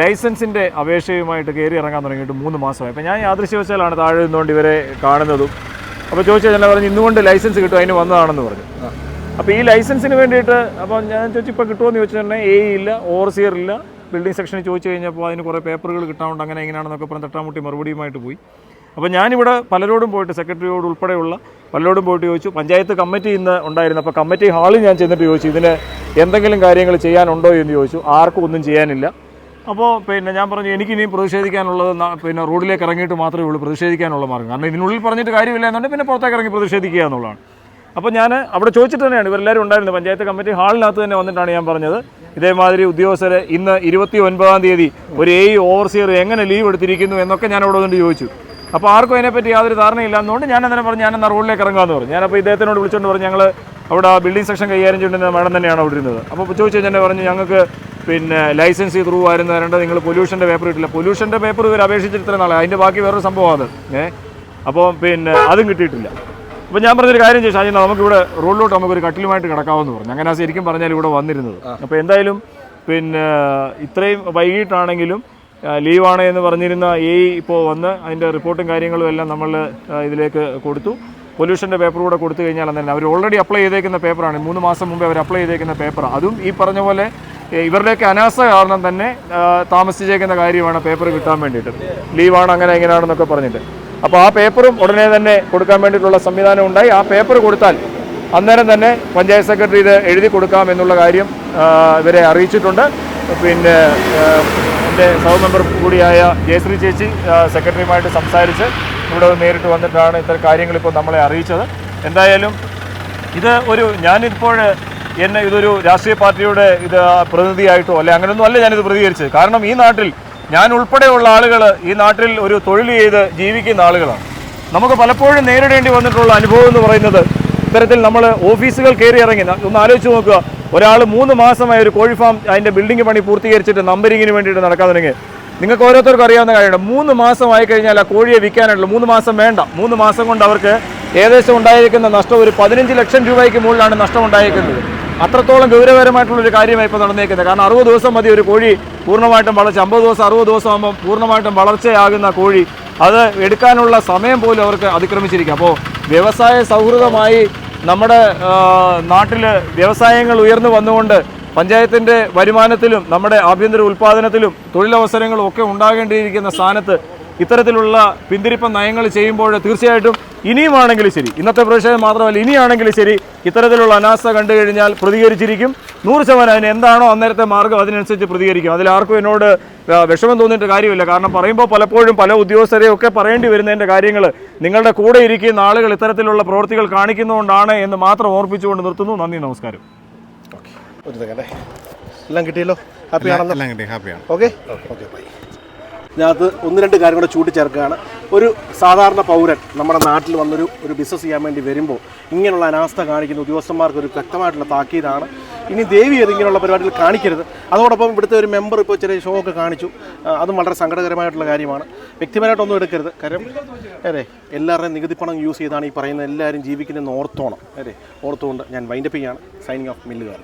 ലൈസൻസിന്റെ അപേക്ഷയുമായിട്ട് കയറി ഇറങ്ങാൻ തുടങ്ങിയിട്ട് മൂന്ന് മാസമായി. അപ്പോൾ ഞാൻ യാദൃശ്യവശാലാണ് താഴെ നിന്നുകൊണ്ട് ഇവരെ കാണുന്നതും. അപ്പോൾ ചോദിച്ചാൽ ഞാൻ പറഞ്ഞു ഇന്നുകൊണ്ട് ലൈസൻസ് കിട്ടും അതിന് വന്നതാണെന്ന് പറഞ്ഞു. അപ്പോൾ ഈ ലൈസൻസിന് വേണ്ടിയിട്ട് അപ്പോൾ ഞാൻ ചോദിച്ചു ഇപ്പോൾ കിട്ടുമെന്ന് ചോദിച്ചിട്ടുണ്ടെങ്കിൽ എ ഇല്ല ഓവർസിയർ ഇല്ല. ബിൽഡിംഗ് സെക്ഷനിൽ ചോദിച്ചു കഴിഞ്ഞപ്പോൾ അതിന് കുറേ പേപ്പറുകൾ കിട്ടാറുണ്ട് അങ്ങനെ എങ്ങനെയാണെന്നൊക്കെ പറഞ്ഞ് തട്ടാമുട്ടി മറുപടിയുമായിട്ട് പോയി. അപ്പോൾ ഞാനിവിടെ പലരോടും പോയിട്ട് സെക്രട്ടറിയോട് ഉൾപ്പെടെയുള്ള പലരോടും പോയിട്ട് ചോദിച്ചു. പഞ്ചായത്ത് കമ്മിറ്റി ഇന്ന് ഉണ്ടായിരുന്നു. അപ്പോൾ കമ്മിറ്റി ഹാളിൽ ഞാൻ ചെന്നിട്ട് ചോദിച്ചു ഇതിന് എന്തെങ്കിലും കാര്യങ്ങൾ ചെയ്യാനുണ്ടോ എന്ന് ചോദിച്ചു. ആർക്കും ഒന്നും ചെയ്യാനില്ല. അപ്പോൾ പിന്നെ ഞാൻ പറഞ്ഞു എനിക്കിനിയും പ്രതിഷേധിക്കാനുള്ളത് പിന്നെ റോഡിലേക്ക് ഇറങ്ങിയിട്ട് മാത്രമേ ഉള്ളൂ പ്രതിഷേധിക്കാനുള്ള മാർഗം കാരണം ഇതിനുള്ളിൽ പറഞ്ഞിട്ട് കാര്യമില്ല എന്നുണ്ടെങ്കിൽ പിന്നെ പുറത്തേക്ക് ഇറങ്ങി പ്രതിഷേധിക്കുക എന്നുള്ളതാണ്. അപ്പോൾ ഞാൻ അവിടെ ചോദിച്ചിട്ട് തന്നെയാണ് ഇവരെല്ലാവരും ഉണ്ടായിരുന്നത് പഞ്ചായത്ത് കമ്മിറ്റി ഹാളിനകത്ത് തന്നെ വന്നിട്ടാണ് ഞാൻ പറഞ്ഞത്. ഇതേമാതിരി ഉദ്യോഗസ്ഥരെ ഇന്ന് ഇരുപത്തി ഒൻപതാം തീയതി ഒരു എ ഓവർസിയർ എങ്ങനെ ലീവ് എടുത്തിരിക്കുന്നു എന്നൊക്കെ ഞാൻ അവിടെ വന്നിട്ട് ചോദിച്ചു. അപ്പോൾ ആർക്കും അതിനെപ്പറ്റി യാതൊരു ധാരണയില്ല. എന്നുകൊണ്ട് ഞാൻ അന്നേരം പറഞ്ഞു ഞാൻ എന്നാൽ റോഡിലേക്ക് ഇറങ്ങാമെന്ന് പറഞ്ഞു. ഞാനപ്പോൾ ഇദ്ദേഹത്തിനോട് വിളിച്ചുകൊണ്ട് പറഞ്ഞു ഞങ്ങൾ അവിടെ ബിൽഡിംഗ് സെക്ഷൻ കൈകാര്യം ചെയ്യുന്ന മാഡം തന്നെയാണ് അവിടെ ഇരുന്നത്. അപ്പോൾ ചോദിച്ചു തന്നെ പറഞ്ഞു ഞങ്ങൾക്ക് പിന്നെ ലൈസൻസ് ത്രൂ ആയിരുന്നു തരേണ്ടത് നിങ്ങൾ പൊല്യൂഷന്റെ പേപ്പർ കിട്ടില്ല പൊല്യൂഷന്റെ പേപ്പർ ഇവർ അപേക്ഷിച്ചിട്ട് ഇത്ര നാളെ അതിന്റെ ബാക്കി വേറൊരു സംഭവമാണ് അത്. ഏ? അപ്പോൾ പിന്നെ അതും കിട്ടിയിട്ടില്ല. അപ്പോൾ ഞാൻ പറഞ്ഞൊരു കാര്യം ചെയ്തു ഷാജി നമുക്കിവിടെ റോഡിലോട്ട് നമുക്കൊരു കട്ടിലുമായിട്ട് കിടക്കാമെന്ന് പറഞ്ഞു. അങ്ങനെ ആ ശരിക്കും പറഞ്ഞാൽ ഇവിടെ വന്നിരുന്നത്. അപ്പോൾ എന്തായാലും പിന്നെ ഇത്രയും വൈകിട്ടാണെങ്കിലും ലീവാണ് എന്ന് പറഞ്ഞിരുന്ന എ ഇപ്പോൾ വന്ന് അതിന്റെ റിപ്പോർട്ടും കാര്യങ്ങളും എല്ലാം നമ്മൾ ഇതിലേക്ക് കൊടുത്തു. പൊല്യൂഷന്റെ പേപ്പർ കൂടെ കൊടുത്തു കഴിഞ്ഞാൽ തന്നെ അവർ ഓൾറെഡി അപ്ലൈ ചെയ്തേക്കുന്ന പേപ്പറാണ് മൂന്ന് മാസം മുമ്പേ അവർ അപ്ലൈ ചെയ്തേക്കുന്ന പേപ്പർ അതും ഈ പറഞ്ഞ പോലെ ഇവരുടെയൊക്കെ അനാസ കാരണം തന്നെ താമസിച്ചേക്കുന്ന കാര്യമാണ് പേപ്പർ കിട്ടാൻ വേണ്ടിയിട്ട്. ലീവാണ് അങ്ങനെ എങ്ങനെയാണെന്നൊക്കെ പറഞ്ഞിട്ട്. അപ്പോൾ ആ പേപ്പറും ഉടനെ തന്നെ കൊടുക്കാൻ വേണ്ടിയിട്ടുള്ള സംവിധാനം ഉണ്ടായി. ആ പേപ്പർ കൊടുത്താൽ അന്നേരം തന്നെ പഞ്ചായത്ത് സെക്രട്ടറി ഇത് എഴുതി കൊടുക്കാം എന്നുള്ള കാര്യം ഇവരെ അറിയിച്ചിട്ടുണ്ട്. പിന്നെ എന്റെ സഹ മെമ്പർ കൂടിയായ ജയശ്രീ ചേച്ചി സെക്രട്ടറിയുമായിട്ട് സംസാരിച്ച് ഇവിടെ നേരിട്ട് വന്നിട്ടാണ് ഇത്തരം കാര്യങ്ങൾ ഇപ്പോൾ നമ്മളെ അറിയിച്ചത്. എന്തായാലും ഇത് ഒരു ഞാനിപ്പോൾ എന്നെ ഇതൊരു രാഷ്ട്രീയ പാർട്ടിയുടെ ഇത് പ്രതിനിധിയായിട്ടോ അല്ലെ അങ്ങനെയൊന്നും അല്ല ഞാനിത് പ്രതികരിച്ചത്. കാരണം ഈ നാട്ടിൽ ഞാൻ ഉൾപ്പെടെയുള്ള ആളുകൾ ഈ നാട്ടിൽ ഒരു തൊഴിൽ ചെയ്ത് ജീവിക്കുന്ന ആളുകളാണ്. നമുക്ക് പലപ്പോഴും നേരിടേണ്ടി വന്നിട്ടുള്ള അനുഭവം എന്ന് പറയുന്നത് ഇത്തരത്തിൽ നമ്മൾ ഓഫീസുകൾ കയറി ഇറങ്ങി ഒന്ന് ആലോചിച്ച് നോക്കുക. ഒരാൾ മൂന്ന് മാസമായി ഒരു കോഴി ഫാം അതിന്റെ ബിൽഡിംഗ് പണി പൂർത്തീകരിച്ചിട്ട് നമ്പരിങ്ങിന് വേണ്ടിയിട്ട് നടക്കാൻ തുടങ്ങി. നിങ്ങൾക്ക് ഓരോരുത്തർക്കും അറിയാവുന്ന കാര്യമാണ് മൂന്ന് മാസമായി കഴിഞ്ഞാൽ ആ കോഴിയെ വിൽക്കാനായിട്ടുള്ള. മൂന്ന് മാസം വേണ്ട. മൂന്ന് മാസം കൊണ്ട് അവർക്ക് ഏകദേശം ഉണ്ടായിരിക്കുന്ന നഷ്ടം ഒരു പതിനഞ്ച് ലക്ഷം രൂപയ്ക്ക് മുകളിലാണ് നഷ്ടം ഉണ്ടായിരിക്കുന്നത്. അത്രത്തോളം ഗൗരവകരമായിട്ടുള്ള ഒരു കാര്യമായി ഇപ്പോൾ നടന്നേക്കുന്നത്. കാരണം അറുപത് ദിവസം മതി ഒരു കോഴി പൂർണമായിട്ടും വളർച്ച. അമ്പത് ദിവസം അറുപത് ദിവസം ആകുമ്പോൾ പൂർണമായിട്ടും വളർച്ചയാകുന്ന കോഴി അത് എടുക്കാനുള്ള സമയം പോലും അവർക്ക് അതിക്രമിച്ചിരിക്കും അപ്പോൾ വ്യവസായ സൗഹൃദമായി നമ്മുടെ നാട്ടിൽ വ്യവസായങ്ങൾ ഉയർന്നു വന്നുകൊണ്ട് പഞ്ചായത്തിന്റെ വരുമാനത്തിലും നമ്മുടെ ആഭ്യന്തര ഉൽപ്പാദനത്തിലും തൊഴിലവസരങ്ങളും ഒക്കെ ഉണ്ടാകേണ്ടിയിരിക്കുന്ന സ്ഥാനത്ത് ഇത്തരത്തിലുള്ള പിന്തിരിപ്പ നയങ്ങൾ ചെയ്യുമ്പോൾ തീർച്ചയായിട്ടും ഇനിയുമാണെങ്കിലും ശരി. ഇന്നത്തെ പ്രതിഷേധം മാത്രമല്ല ഇനിയാണെങ്കിലും ശരി. ഇത്തരത്തിലുള്ള അനാസ്ഥ കണ്ടു കഴിഞ്ഞാൽ പ്രതികരിച്ചിരിക്കും. നൂറ് ശതമാനം അതിന് എന്താണോ അന്നേരത്തെ മാർഗം അതിനനുസരിച്ച് പ്രതികരിക്കും. അതിൽ ആർക്കും എന്നോട് വിഷമം തോന്നിയിട്ട് കാര്യമില്ല. കാരണം പറയുമ്പോൾ പലപ്പോഴും പല ഉദ്യോഗസ്ഥരെയും ഒക്കെ പറയേണ്ടി വരുന്നതിന്റെ കാര്യങ്ങൾ നിങ്ങളുടെ കൂടെ ഇരിക്കുന്ന ആളുകൾ ഇത്തരത്തിലുള്ള പ്രവൃത്തികൾ കാണിക്കുന്നതുകൊണ്ടാണ് എന്ന് മാത്രം ഓർപ്പിച്ചുകൊണ്ട് നിർത്തുന്നു. നന്ദി നമസ്കാരം. എല്ലാം കിട്ടിയല്ലോ? ഹാപ്പിയാണല്ലോ എല്ലാം കിട്ടി. ഹാപ്പിയാണ് ഓക്കെ ഓക്കെ ബൈ ഇതിനകത്ത് ഒന്ന് രണ്ട് കാര്യം കൂടെ ചൂണ്ടിച്ചേർക്കുകയാണ്. ഒരു സാധാരണ പൗരൻ നമ്മുടെ നാട്ടിൽ വന്നൊരു ഒരു ബിസിനസ് ചെയ്യാൻ വേണ്ടി വരുമ്പോൾ ഇങ്ങനെയുള്ള അനാസ്ഥ കാണിക്കുന്ന ഉദ്യോഗസ്ഥന്മാർക്ക് ഒരു വ്യക്തമായിട്ടുള്ള താക്കീതാണ്. ഇനി ദേവി അത് ഇങ്ങനെയുള്ള പരിപാടികൾ കാണിക്കരുത്. അതോടൊപ്പം ഇവിടുത്തെ ഒരു മെമ്പർ ഇപ്പോൾ ചെറിയ ഷോ ഒക്കെ കാണിച്ചു. അതും വളരെ സങ്കടകരമായിട്ടുള്ള കാര്യമാണ്. വ്യക്തിപരമായിട്ടൊന്നും എടുക്കരുത്. കാര്യം അതെ എല്ലാവരുടെയും നികുതി പണം യൂസ് ചെയ്താണ് ഈ പറയുന്ന എല്ലാവരും ജീവിക്കുന്നതെന്ന് ഓർത്തോണം. അതെ ഓർത്തുകൊണ്ട് ഞാൻ വൈൻഡപ്പ് ചെയ്യാണ് സൈനിങ് ഓഫ് മില്ലുകാരൻ